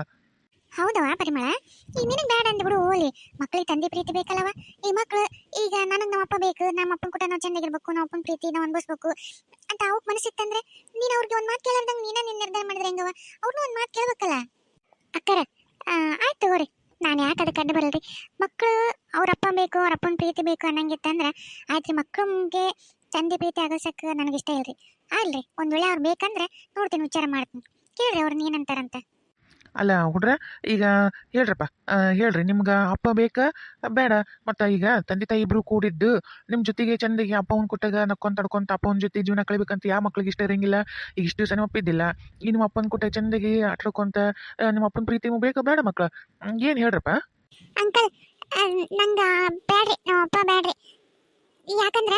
ಹೌದವಾ ಪರಿಮಳ? ಈ ನಿನಗೆ ಬೇಡ ಅಂದ್ಬಿಡು, ಓಲಿ. ಮಕ್ಳಿಗೆ ತಂದೆ ಪ್ರೀತಿ ಬೇಕಲ್ಲವ? ಈ ಮಕ್ಕಳು ಈಗ ನನಗೆ ನಮ್ಮಪ್ಪ ಬೇಕು ನಮ್ಮ ಅಪ್ಪನ ಕೂಡ ನಾವು ಚೆನ್ನಾಗಿರ್ಬೇಕು ನಮ್ಮ ಅಪ್ಪನ ಪ್ರೀತಿ ನಾವು ಅನ್ಭವಿಸ್ಬೇಕು. ಅಂತ ಅವಕ್ಕೆ ಮನಸ್ಸಿತ್ತಂದ್ರೆ ನೀನು ಅವ್ರಿಗೆ ಒಂದು ಮಾತು ಕೇಳಾರ್ದಂಗೆ ನೀನ ನಿನ್ನ ನಿರ್ಧಾರ ಮಾಡಿದ್ರೆ ಹೆಂಗವ? ಅವ್ರನ್ನೂ ಒಂದು ಮಾತು ಕೇಳ್ಬೇಕಲ್ಲ? ಅಕ್ಕರ ಆಯ್ತು ತಗೋರಿ. ನಾನು ಯಾಕೆ ಅದಕ್ಕೆ ಅಡ್ಡ ಬರಲ್ರಿ? ಮಕ್ಕಳು ಅವ್ರ ಅಪ್ಪ ಬೇಕು ಅವ್ರ ಅಪ್ಪನ ಪ್ರೀತಿ ಬೇಕು ಅನ್ನಂಗಿತ್ತಂದ್ರೆ ಆಯ್ತು ರೀ ಮಕ್ಕಳಿಗೆ ತಂದೆ ಪ್ರೀತಿ ಆಗೋಸಕ್ಕೆ ನನಗೆ ಇಷ್ಟ ಇಲ್ರಿ. ಅಲ್ರಿ ಒಂದ್ ವೇಳೆ ಅವ್ರು ಬೇಕಂದ್ರೆ ನೋಡ್ತೀನಿ, ವಿಚಾರ ಮಾಡ್ತೀನಿ. ಕೇಳ್ರಿ ಅವ್ರನ್ನ ಏನಂತಾರಂತ ಅಲ್ಲ ಹುಡ್ರ, ಈಗ ಹೇಳ್ರಪ್ಪ ಹೇಳ್ರಿ, ನಿಮ್ಗೆ ಅಪ್ಪ ಬೇಕಾ? ಬೇಡ. ಮತ್ತು ಈಗ ತಂದೆ ತಾಯಿ ಇಬ್ರು ಕೂಡಿದ್ದು ನಿಮ್ಮ ಜೊತೆಗೆ ಚಂದಿಗೆ ಅಪ್ಪವನ್ ಕೊಟ್ಟಾಗ ನಕ್ಕೊಂತ ತಡ್ಕೊಂತ ಅಪ್ಪನ ಜೊತೆ ಜೀವನ ಕಳಿಬೇಕಂತ ಯಾವ ಮಕ್ಳಿಗೆ ಇಷ್ಟ ಇರಂಗಿಲ್ಲ. ಈಗ ಇಷ್ಟು ದಿವಸ ಒಪ್ಪಿದ್ದಿಲ್ಲ. ಈಗ ನಿಮ್ಮ ಅಪ್ಪನ ಕೊಟ್ಟಾಗ ಚಂದಿಗೆ ಆಟಾಡ್ಕೊಂತ ನಿಮ್ಮ ಅಪ್ಪನ ಪ್ರೀತಿ ಬೇಕ, ಬೇಡ ಮಕ್ಳು. ಏನು ಹೇಳ್ರಪ್ಪ? ಅಂಕಲ್ ನಂಗೆ ಬೇಡ್ರಿ ಅಪ್ಪ ಯಾಕಂದ್ರ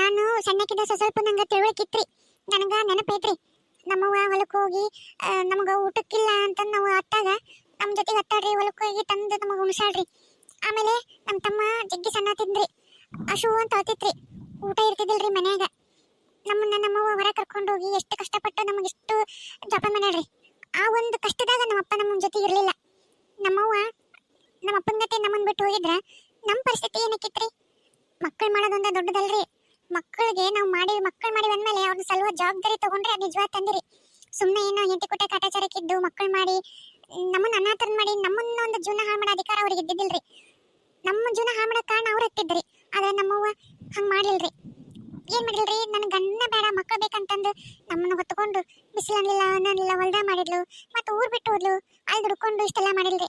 ನಾನು ಸಣ್ಣಕ್ಕಿದ್ದ ಸ್ವಲ್ಪ ನಂಗೆ ತಿಳುವಳಿಕಿತ್ರಿ. ನನಗ ನೆನಪೈತ್ರಿ. ನಮ್ಮವ್ವ ಹೊಲಕ್ಕೆ ಹೋಗಿ ನಮಗೆ ಊಟಕ್ಕಿಲ್ಲ ಅಂತ ನಾವು ಅತ್ತಾಗ ನಮ್ಮ ಜೊತೆಗೆ ಹತ್ತಾಡ್ರಿ ಹೊಲಕ್ಕೆ ಹೋಗಿ ತಂದು ನಮಗೆ ಉಣ್ಸಾಡ್ರಿ ಆಮೇಲೆ ನಮ್ಮ ತಮ್ಮ ಜಗ್ಗಿ ಸಣ್ಣ ತಿಂದ್ರಿ. ಅಶು ಅಂತ ಹೊತ್ತಿತ್ರಿ. ಊಟ ಇರ್ತಿದ್ದಿಲ್ರಿ ಮನ್ಯಾಗ. ನಮ್ಮನ್ನ ನಮ್ಮವ್ವ ಹೊರ ಕರ್ಕೊಂಡು ಹೋಗಿ ಎಷ್ಟು ಕಷ್ಟಪಟ್ಟು ನಮಗೆ ಎಷ್ಟು ಜಪ ಮಾಡ್ಯಾಡ್ರಿ ಆ ಒಂದು ಕಷ್ಟದಾಗ ನಮ್ಮಪ್ಪ ನಮ್ಮ ಜೊತೆ ಇರಲಿಲ್ಲ. ನಮ್ಮವ್ವ ನಮ್ಮ ಅಪ್ಪನ ಜೊತೆ ನಮ್ಮನ್ ಬಿಟ್ಟು ಹೋಗಿದ್ರ. ನಮ್ಮ ಪರಿಸ್ಥಿತಿ ಏನಕ್ಕಿತ್ರಿ? ಮಕ್ಕಳು ಮಾಡೋದೊಂದ ದೊಡ್ಡದಲ್ರಿ. ಮಕ್ಕಳಿಗೆ ನಾವು ಮಾಡಿ ಮಕ್ಕಳು ಮಾಡಿ ಬಂದ್ಮೇಲೆ ಅವ್ರನ್ನ ಸಲುವ ಜವಾಬ್ದಾರಿ ತಗೊಂಡ್ರೆ ಅದು ನಿಜವಾದ ತಂದಿರಿ. ಸುಮ್ಮನೆ ಏನೋ ಹೆಂಡತಿ ಕೊಟ್ಟ ಕಾಟಾಚಾರಕ್ಕಿದ್ದು, ಮಕ್ಕಳು ಮಾಡಿ, ನಮ್ಮನ್ನ ಅನಾಥನ ಮಾಡಿ ನಮ್ಮನ್ನ ಒಂದು ಜೀವನ ಹಾಳು ಮಾಡೋ ಅಧಿಕಾರ ಅವ್ರಿಗೆ ಇದ್ದಿದ್ದಿಲ್ರಿ. ನಮ್ಮ ಜೀವನ ಹಾಳು ಮಾಡೋ ಕಾರಣ ಅವ್ರು ಹತ್ತಿದ್ರಿ ಆದ್ರೆ ನಮ್ಮವ್ವ ಹಂಗೆ ಮಾಡ್ಲಿಲ್ರಿ. ಏನ್ ಮಾಡಿಲ್ರಿ? ನನ್ನ ಗಂಡ ಬೇಡ ಮಕ್ಕಳು ಬೇಕಂತಂದು ನಮ್ಮನ್ನ ಹೊತ್ಕೊಂಡು ಬಿಸಿಲನ್ನಿಲ್ಲ ಅನ್ನಲಿಲ್ಲ ಹೊಲ್ದ ಮಾಡಿದ್ಲು, ಮತ್ತೆ ಊರ್ ಬಿಟ್ಟು ಹೋದ್ಲು, ಅಲ್ಲಿ ದುಡ್ಕೊಂಡು ಇಷ್ಟೆಲ್ಲ ಮಾಡಿಲ್ರಿ.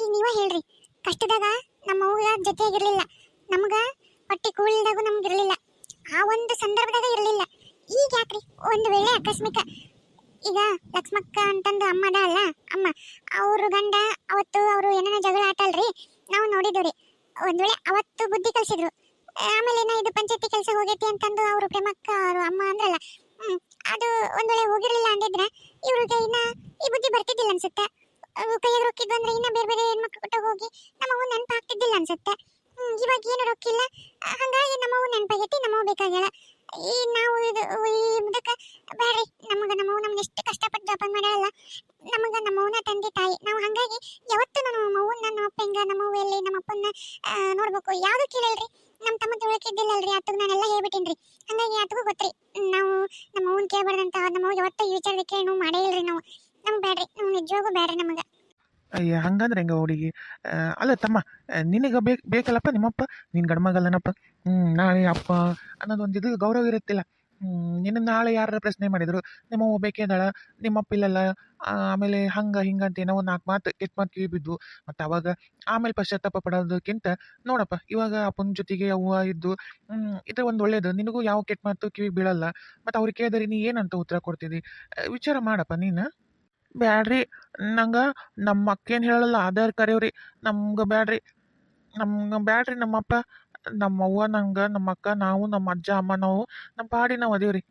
ಈಗ ನೀವೇ ಹೇಳ್ರಿ, ಕಷ್ಟದಾಗ ನಮ್ಮ ಅವ್ಗ ಜೊತೆಯಾಗಿರ್ಲಿಲ್ಲ ನಮ್ಗ ಹೊಟ್ಟೆ ಕೂಳಿದಾಗೂ ನಮ್ಗೆ ಇರ್ಲಿಲ್ಲ. ಆ ಒಂದು ಸಂದರ್ಭದಾಗ ಇರಲಿಲ್ಲ. ಈಗ ಯಾಕ್ರಿ? ಒಂದು ವೇಳೆ ಆಕಸ್ಮಿಕ, ಈಗ ಲಕ್ಷ್ಮಕ್ಕ ಅಂತಂದು ಅಮ್ಮ ಅದ ಅಲ್ಲ? ಅಮ್ಮ, ಅವ್ರ ಗಂಡ ಅವತ್ತು ಅವರು ಏನೇನೋ ಜಗಳ ಆಟಲ್ರಿ ನಾವು ನೋಡಿದ್ವಿ ಒಂದು ವೇಳೆ ಅವತ್ತು ಬುದ್ಧಿ ಕಲಿಸಿದ್ರು. ಆಮೇಲೆ ಏನೋ ಇದು ಪಂಚಾಯತಿ ಕೆಲಸ ಹೋಗೈತಿ ಅಂತಂದು ಅವರು ಪ್ರೇಮಕ್ಕ, ಅವರು ಅಮ್ಮ ಅಂದ್ರಲ್ಲ, ಹ್ಮ್, ಅದು ಒಂದು ವೇಳೆ ಹೋಗಿರ್ಲಿಲ್ಲ ಅಂದಿದ್ರೆ ಇವ್ರಿಗೆ ಇನ್ನ ಈ ಬುದ್ಧಿ ಬರ್ತಿದ್ದಿಲ್ಲ ಅನ್ಸುತ್ತೆ. ಕೈಯಾಗ ರೊಕ್ಕಿದ್ವಂದ್ರೆ ಇನ್ನ ಬೇರೆ ಬೇರೆ ಹೆಣ್ಮಕ್ಳು ಕೊಟ್ಟ ಹೋಗಿ ನಮ್ಮ ನೆನಪು ಆಗ್ತಿದ್ದಿಲ್ಲ ಅನ್ಸುತ್ತೆ. ಇವಾಗ ಏನು ರೊಕ್ಕಿಲ್ಲ. ಆ, ಹಂಗಾಗಿ ನಮ್ಮವು ನೆನಪಾಗೈತಿ ನಮ್ಮವು ಬೇಕಾಗ್ಯಾಳ. ಈ ನಾವು ಇದು ಇದಕ್ಕೆ ಬೇಡ್ರಿ ನಮಗ ನಮ್ಮವು ನಮ್ಗೆ ಎಷ್ಟು ಕಷ್ಟಪಟ್ಟು ಜೋಪಾನ ಮಾಡಲ್ಲ ನಮಗ ನಮ್ಮವನ ತಂದೆ ತಾಯಿ. ನಾವು ಹಂಗಾಗಿ ಯಾವತ್ತೂ ನಮ್ಮ ಮೌನ ನಮ್ಮ ಅಪ್ಪ ಹೆಂಗ ನಮ್ಮವ್ವ ಎಲ್ಲಿ ನಮ್ಮ ಅಪ್ಪನ ನೋಡ್ಬೇಕು. ಯಾವುದು ಕೇಳಲ್ರಿ? ನಮ್ಮ ತಮ್ಮ ತಿಳ್ಕಿದ್ದಿಲ್ಲಲ್ರಿ ಆತಗ ನಾನೆಲ್ಲ ಹೇಳ್ಬಿಟ್ಟೇನ್ರಿ. ಹಂಗಾಗಿ ಆತಗೂ ಗೊತ್ತ್ರಿ ನಾವು ನಮ್ಮ ಅವ್ವನ ಕೇಳ್ಬಾರ್ದಂತ ನಮ್ಮ ಯಾವತ್ತೂ ಈ ವಿಚಾರದ ಕೇಳಿ ನಾವು ಮಾಡೇ ಇಲ್ರಿ ನಾವು. ನಮ್ಗೆ ಬೇಡ್ರಿ ನಾವು ನಿಜವಾಗೂ ಬೇಡ್ರಿ ನಮಗ. ಅಯ್ಯ ಹಂಗಂದ್ರೆ ಹೆಂಗ ಹುಡುಗಿ? ಅಲ್ಲ ತಮ್ಮ ನಿನಗೆ ಬೇಕು ಬೇಕಲ್ಲಪ್ಪ ನಿಮ್ಮಪ್ಪ? ನೀನು ಗಂಡ್ಮಗಲ್ಲನಪ್ಪ ಹ್ಞೂ ನಾಳೆ ಅಪ್ಪ ಅನ್ನೋದೊಂದು ಇದು ಗೌರವ ಇರುತ್ತಿಲ್ಲ. ನಿನ್ನ ನಾಳೆ ಯಾರ ಪ್ರಶ್ನೆ ಮಾಡಿದ್ರು ನಿಮ್ಮವ್ವ ಬೇಕೇದಾಳ ನಿಮ್ಮಪ್ಪ ಇಲ್ಲಲ್ಲ ಆಮೇಲೆ ಹಂಗೆ ಹಿಂಗಂತ ಏನೋ ಒಂದು ನಾಲ್ಕು ಮಾತು ಕೆಟ್ಟ ಮಾತು ಕಿವಿ ಬಿದ್ದು ಮತ್ತು ಅವಾಗ ಆಮೇಲೆ ಪಶ್ಚಾತ್ತಾಪ ಪಡೋದಕ್ಕಿಂತ ನೋಡಪ್ಪ, ಇವಾಗ ಅಪ್ಪನ ಜೊತೆಗೆ ಅವ್ವ ಇದ್ದು ಇದು ಒಂದು ಒಳ್ಳೇದು. ನಿನಗೂ ಯಾವ ಕೆಟ್ಟ ಮಾತು ಕಿವಿ ಬೀಳಲ್ಲ. ಮತ್ತು ಅವ್ರಿಗೆ ಕೇಳಿದ್ರೆ, ನೀ ಏನಂತ ಉತ್ತರ ಕೊಡ್ತಿದ್ದಿ ವಿಚಾರ ಮಾಡಪ್ಪ ನೀನು. ಬ್ಯಾಡ್ರಿ. ನಂಗೆ ನಮ್ಮ ಅಕ್ಕೇನು ಹೇಳಲ್ಲ, ಆಧಾರ್ ಕರೆಯವ್ರಿ ನಮ್ಗೆ ಬ್ಯಾಡ್ರಿ. ನಮ್ಗೆ ಬ್ಯಾಡ್ರಿ ನಮ್ಮಪ್ಪ. ನಮ್ಮ ಅವ್ವ ನಂಗೆ, ನಮ್ಮ ಅಕ್ಕ, ನಾವು, ನಮ್ಮ ಅಜ್ಜ, ಅಮ್ಮ, ನಾವು, ನಮ್ಮ ಪಾಡಿ ನಾವು ಅದೀವ್ರಿ.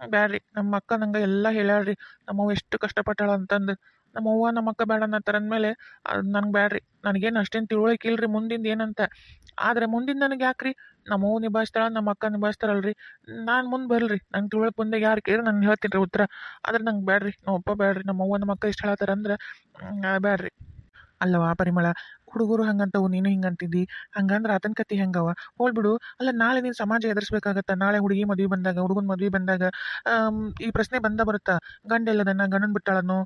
ಬ್ಯಾಡ್ರಿ. ನಮ್ಮ ಅಕ್ಕ ನಂಗೆ ಎಲ್ಲ ಹೇಳ್ಯಾಳ್ರಿ. ನಮ್ಮವ್ವ ಎಷ್ಟು ಕಷ್ಟಪಟ್ಟಾಳ ಅಂತಂದು. ನಮ್ಮ ಅವ್ವ, ನಮ್ಮ ಅಕ್ಕ ಬೇಡ ಅನ್ನತ್ತಾರ ಅಂದಮೇಲೆ ಅದು ನಂಗೆ ಬ್ಯಾಡ್ರಿ. ನನಗೇನು ಅಷ್ಟೇನು ತಿಳುವಳಿಕೆ ಇಲ್ರಿ ಮುಂದಿಂದ ಏನಂತ. ಆದರೆ ಮುಂದಿನ ನನಗೆ ಯಾಕ್ರಿ? ನಮ್ಮ ಅವ್ವ ನಿಭಾಯಿಸ್ತಾಳ, ನಮ್ಮ ಅಕ್ಕ ನಿಭಾಯಿಸ್ತಾರಲ್ರಿ? ನಾನು ಮುಂದೆ ಬರಲ್ರಿ. ನಂಗೆ ತಿಳುವಳಿಕೆ ಮುಂದೆ ಯಾರು ಕೇಳಿ ನಾನು ಹೇಳ್ತೀನಿ ರೀ ಉತ್ತರ. ಆದ್ರೆ ನಂಗೆ ಬೇಡ್ರಿ ನಮ್ಮ ಅಪ್ಪ ಬೇಡ್ರಿ ನಮ್ಮ ಅವ್ವ, ನಮ್ಮ ಅಕ್ಕ ಇಷ್ಟ ಹೇಳತ್ತಾರ ಅಂದ್ರೆ ಬ್ಯಾಡ್ರಿ. ಅಲ್ಲವಾ ಪರಿಮಳ, ಹುಡುಗರು ಹಂಗಂತವು, ನೀನು ಹಿಂಗಂತಿದ್ದಿ, ಹಂಗಂದ್ರೆ ಆತನ ಕತಿ ಹೆಂಗವ ಹೋಲ್ಬಿಡು ಅಲ್ಲ ನಾಳೆ ನೀನು ಸಮಾಜ ಎದುರಿಸ್ಬೇಕಾಗತ್ತ? ನಾಳೆ ಹುಡುಗಿ ಮದುವೆ ಬಂದಾಗ, ಹುಡುಗನ ಮದುವೆ ಬಂದಾಗ ಈ ಪ್ರಶ್ನೆ ಬಂದ ಬರುತ್ತಾ? ಗಂಡ ಎಲ್ಲದನ್ನ ಗಂಡನ ಬಿಟ್ಟಾಳನು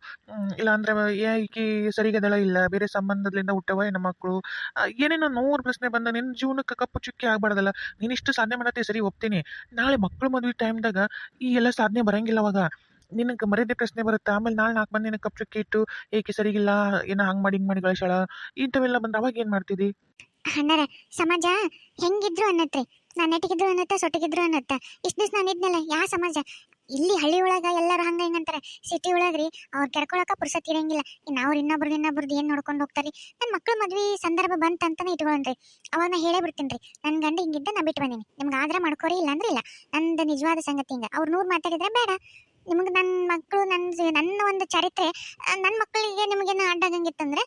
ಇಲ್ಲಾಂದ್ರೆ ಏ, ಈಕಿ ಸರಿಗದಳ ಇಲ್ಲ, ಬೇರೆ ಸಂಬಂಧದಿಂದ ಹುಟ್ಟವ ಹೆಣ್ಣು ಮಕ್ಕಳು ಏನೇನೋ ನೂರು ಪ್ರಶ್ನೆ ಬಂದ ನಿನ್ನ ಜೀವನಕ್ಕೆ ಕಪ್ಪು ಚುಕ್ಕಿ ಆಗ್ಬಾರ್ದಲ್ಲ, ನೀನು ಇಷ್ಟು ಸಾಧನೆ ಮಾಡತ್ತೆ ಸರಿ ಒಪ್ತೀನಿ. ನಾಳೆ ಮಕ್ಕಳು ಮದ್ವೆ ಟೈಮ್ದಾಗ ಈ ಎಲ್ಲ ಸಾಧನೆ ಬರಂಗಿಲ್ಲ ಅವಾಗ ನಿನಗೆ ಮರ್ಯಾದೆ ಪ್ರಶ್ನೆ ಬರುತ್ತೆ, ಆಮೇಲೆ ನಾಳೆ ನಾಲ್ಕು ಮಂದಿ ನಿನಗೆ ಚುಕ್ಕಿ ಇಟ್ಟು, ಏಕೆ ಸರಿಗಿಲ್ಲ ಏನೋ ಹಂಗೆ ಮಾಡಿ, ಹಿಂಗೆ ಮಾಡಿ ಗಳಿಸಾಳ ಇಂಥವೆಲ್ಲ ಬಂದು ಅವಾಗ ಏನು ಮಾಡ್ತಿದ್ದಿ ಅಣ್ಣಾರ, ಸಮಾಜ ಹೆಂಗಿದ್ರು ಅನ್ನತ್ರಿ, ನಾನು ನೆಟ್ಟಿಗಿದ್ರು ಅನ್ನತ್ತ, ಸೊಟ್ಟಿಗಿದ್ರು ಅನ್ನತ್ತ? ಇಷ್ಟು ದಿವಸ ನಾನು ಇದ್ನಲ್ಲ ಯಾವ ಸಮಾಜ? ಇಲ್ಲಿ ಹಳ್ಳಿ ಒಳಗ ಎಲ್ಲರೂ ಹಂಗ ಹಿಂಗಂತಾರೆ ಸಿಟಿ ಒಳಗ್ರಿ, ಅವ್ರು ಕೆಡ್ಕೊಳಕ ಪುರ್ಸತ್ ಇರಂಗಿಲ್ಲ ಇನ್ನು ಅವ್ರು ಇನ್ನೊಬ್ರದ್ದು ಇನ್ನೊಬ್ರದ್ದು ಏನು ನೋಡ್ಕೊಂಡು ಹೋಗ್ತಾರಿ? ನನ್ನ ಮಕ್ಳ ಮದ್ವಿ ಸಂದರ್ಭ ಬಂತಂತಾನೆ ಇಟ್ಕೊಂಡ್ರಿ ಅವಾಗ ನಾ ಹೇಳೇ ಬಿಡ್ತೀನಿ ರೀ ನನ್ನ ಗಂಡ ಹಿಂಗಿದ್ದ ನಾ ಬಿಟ್ಟು ಬಂದೀನಿ, ನಿಮ್ಗೆ ಆದ್ರೆ ಮಾಡ್ಕೊರಿ ಇಲ್ಲ ಅಂದ್ರೆ ಇಲ್ಲ, ನಂದು ನಿಜವಾದ ಸಂಗತಿ ಹಿಂಗ, ಅವ್ರು ನೂರು ಮಾತಾಡಿದ್ರೆ ಬೇಡ. ನಿಮ್ಗೆ ನನ್ನ ಮಕ್ಕಳು ನನ್ನ ನನ್ನ ಒಂದು ಚರಿತ್ರೆ ನನ್ನ ಮಕ್ಕಳಿಗೆ ನಿಮಗೇನು ಅಡ್ಡಾಗಂಗಿತ್ತಂದ್ರೆ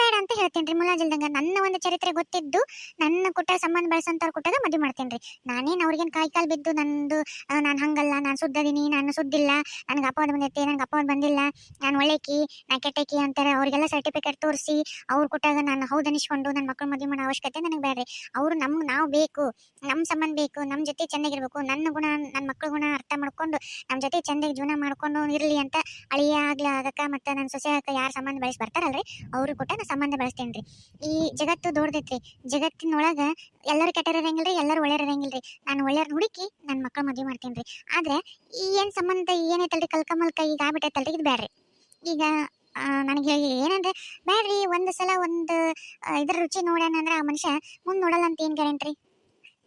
ಬೇಡ ಅಂತ ಹೇಳ್ತೇನ್ರಿ ಮುಲಾಜಿಲ್ದಂಗ. ನನ್ನ ಒಂದು ಚರಿತ್ರೆ ಗೊತ್ತಿದ್ದು ನನ್ನ ಕುಟ ಸಂಬಂಧ ಬೆಳೆಸಂತವ್ರ ಕುಟ್ಟಾಗ ಮದುವೆ ಮಾಡ್ತೇನ್ರಿ. ನಾನೇನ್ ಅವ್ರಿಗೇನು ಕಾಯಿ ಕಾಲ್ ಬಿದ್ದು ನಂದು ನಾನು ಹಂಗಲ್ಲ, ನಾನು ಸುದ್ದದೀನಿ, ನಾನು ಸುದ್ದಿಲ್ಲ, ನನಗೆ ಅಪವಾದ ಬಂದೈತಿ ನನಗೆ ಅಪವಾದ ಬಂದಿಲ್ಲ, ನಾನು ಒಳ್ಳೆಕಿ ನಾ ಕೆಟ್ಟಕಿ ಅಂತಾರೆ ಅವರಿಗೆಲ್ಲ ಸರ್ಟಿಫಿಕೇಟ್ ತೋರಿಸಿ ಅವ್ರ ಕೊಟ್ಟಾಗ ನಾನು ಹೌದು ಅನಿಸ್ಕೊಂಡು ನನ್ನ ಮಕ್ಕಳು ಮದುವೆ ಮಾಡೋ ಅವಶ್ಯಕತೆ ನನಗೆ ಬೇಡ್ರಿ. ಅವರು ನಮ್ಗೆ ನಾವು ಬೇಕು ನಮ್ಮ ಸಂಬಂಧ ಬೇಕು ನಮ್ಮ ಜೊತೆ ಚೆನ್ನಾಗಿರ್ಬೇಕು, ನನ್ನ ಗುಣ ನನ್ನ ಮಕ್ಕಳ ಗುಣ ಅರ್ಥ ಮಾಡ್ಕೊಂಡು ನಮ್ಮ ಜೊತೆ ಚೆಂದಾಗಿ ಜೀವನ ಮಾಡ್ಕೊಂಡು ಇರಲಿ ಅಂತ ಅಳಿಯ ಆಗ್ಲಿ ಆಗಕ್ಕ ಮತ್ತು ನನ್ನ ಸೊಸೆ ಯಾರು ಸಂಬಂಧ ಬೆಳೆಸಿ ಬರ್ತಾರಲ್ರಿ, ಅವ್ರು ನಾ ಸಂಬಂಧ ಬೆಳೆಸ್ತೇನೆ ಈ ಜಗತ್ತು ದೊಡ್ಡದೈತ್ರಿ. ಜಗತ್ತಿನೊಳಗ ಎಲ್ಲರೂ ಕೆಟ್ಟರ ರೀ ಎಲ್ಲರೂ ಇರಂಗಿಲ್ಲ ರೀ ನಾನು ಒಳ್ಳೆಯವ್ರನ್ನ ಹುಡುಕಿ ನನ್ನ ಮಕ್ಕಳ ಮದುವೆ ಮಾಡ್ತೇನೆ ರೀ ಆದ್ರೆ ಈ ಏನು ಸಂಬಂಧ ಏನೈತಲ್ರಿ ಕಲ್ಕಮಲ್ಕ ಈಗ ಆಗ್ಬಿಟ್ಟೈತಲ್ರಿ? ಇದು ಬ್ಯಾಡ್ರಿ. ಈಗ ನನಗೆ ಏನಂದ್ರೆ ಬ್ಯಾಡ್ರಿ, ಒಂದು ಸಲ ಒಂದು ಇದ್ರ ರುಚಿ ನೋಡ್ಯಾನಂದ್ರೆ ಆ ಮನುಷ್ಯ ಮುಂದೆ ನೋಡಲ್ಲ ಅಂತ ಏನು ಗ್ಯಾರಂಟ್ರಿ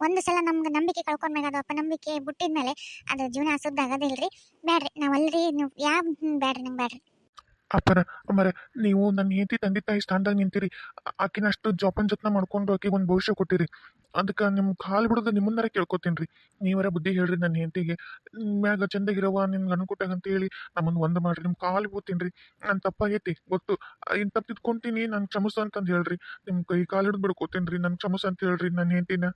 ಒಂದು ಸಲ ನಮ್ಗೆ ನಂಬಿಕೆ ಕಳ್ಕೊಂಡ್ಮ್ಯಾಗ ಅದು ಅಪನಂಬಿಕೆ ಬಿಟ್ಟಿದ್ಮೇಲೆ ಅದು ಜೀವನ ಅಸುದ್ದ ಆಗೋದಿಲ್ರಿ. ನಾವು ಅಲ್ರಿ ನೀವು ಯಾವ ಬ್ಯಾಡ್ರಿ, ನಂಗೆ ಬ್ಯಾಡ್ರಿ. ಅಪ್ಪರ ಅಮ್ಮರ ನೀವು ನನ್ನ ಹೆಂಡತಿ ತಂದೆ ತಾಯಿ ಸ್ಥಾನದಾಗ ನಿಂತೀರಿ. ಆಕಿನ ಅಷ್ಟು ಜೋಪಾನ ಜತ್ನ ಮಾಡ್ಕೊಂಡು ಆಕಿಗೆ ಒಂದು ಭವಿಷ್ಯ ಕೊಟ್ಟಿರಿ. ಅದಕ್ಕೆ ನಿಮ್ಮ ಕಾಲು ಬಿಡೋದು ನಿಮ್ಮನ್ನಾರ ಕೇಳ್ಕೊತೀನಿ ರೀ ನೀವರ ಬುದ್ಧಿ ಹೇಳ್ರಿ ನನ್ನ ಹೆಂಡತಿಗೆ. ಮ್ಯಾಗ ಚಂದಾಗಿರವ ನಿಮ್ಗೆ ಅನುಕೂಟಾಗ ಅಂತ ಹೇಳಿ ನಮ್ಮನ್ನು ಒಂದು ಮಾಡ್ರಿ ನಿಮ್ಮ ಕಾಲು ಬೋತೀನಿ ರೀ ನನ್ನ ತಪ್ಪಾಗೈತಿ ಗೊತ್ತು. ಇನ್ನು ತಪ್ಪು ತಿದ್ಕೊಂತೀನಿ, ನಾನು ಕ್ಷಮಸ ಅಂತಂದು ಹೇಳ್ರಿ. ನಿಮ್ಮ ಕೈ ಕಾಲು ಹಿಡಿದು ಬಿಡ್ಕೋತೀನಿ ರೀ ನನ್ನ ಕ್ಷಮಸ ಅಂತ ಹೇಳ್ರಿ ನನ್ನ ಹೆಂಡತಿನ.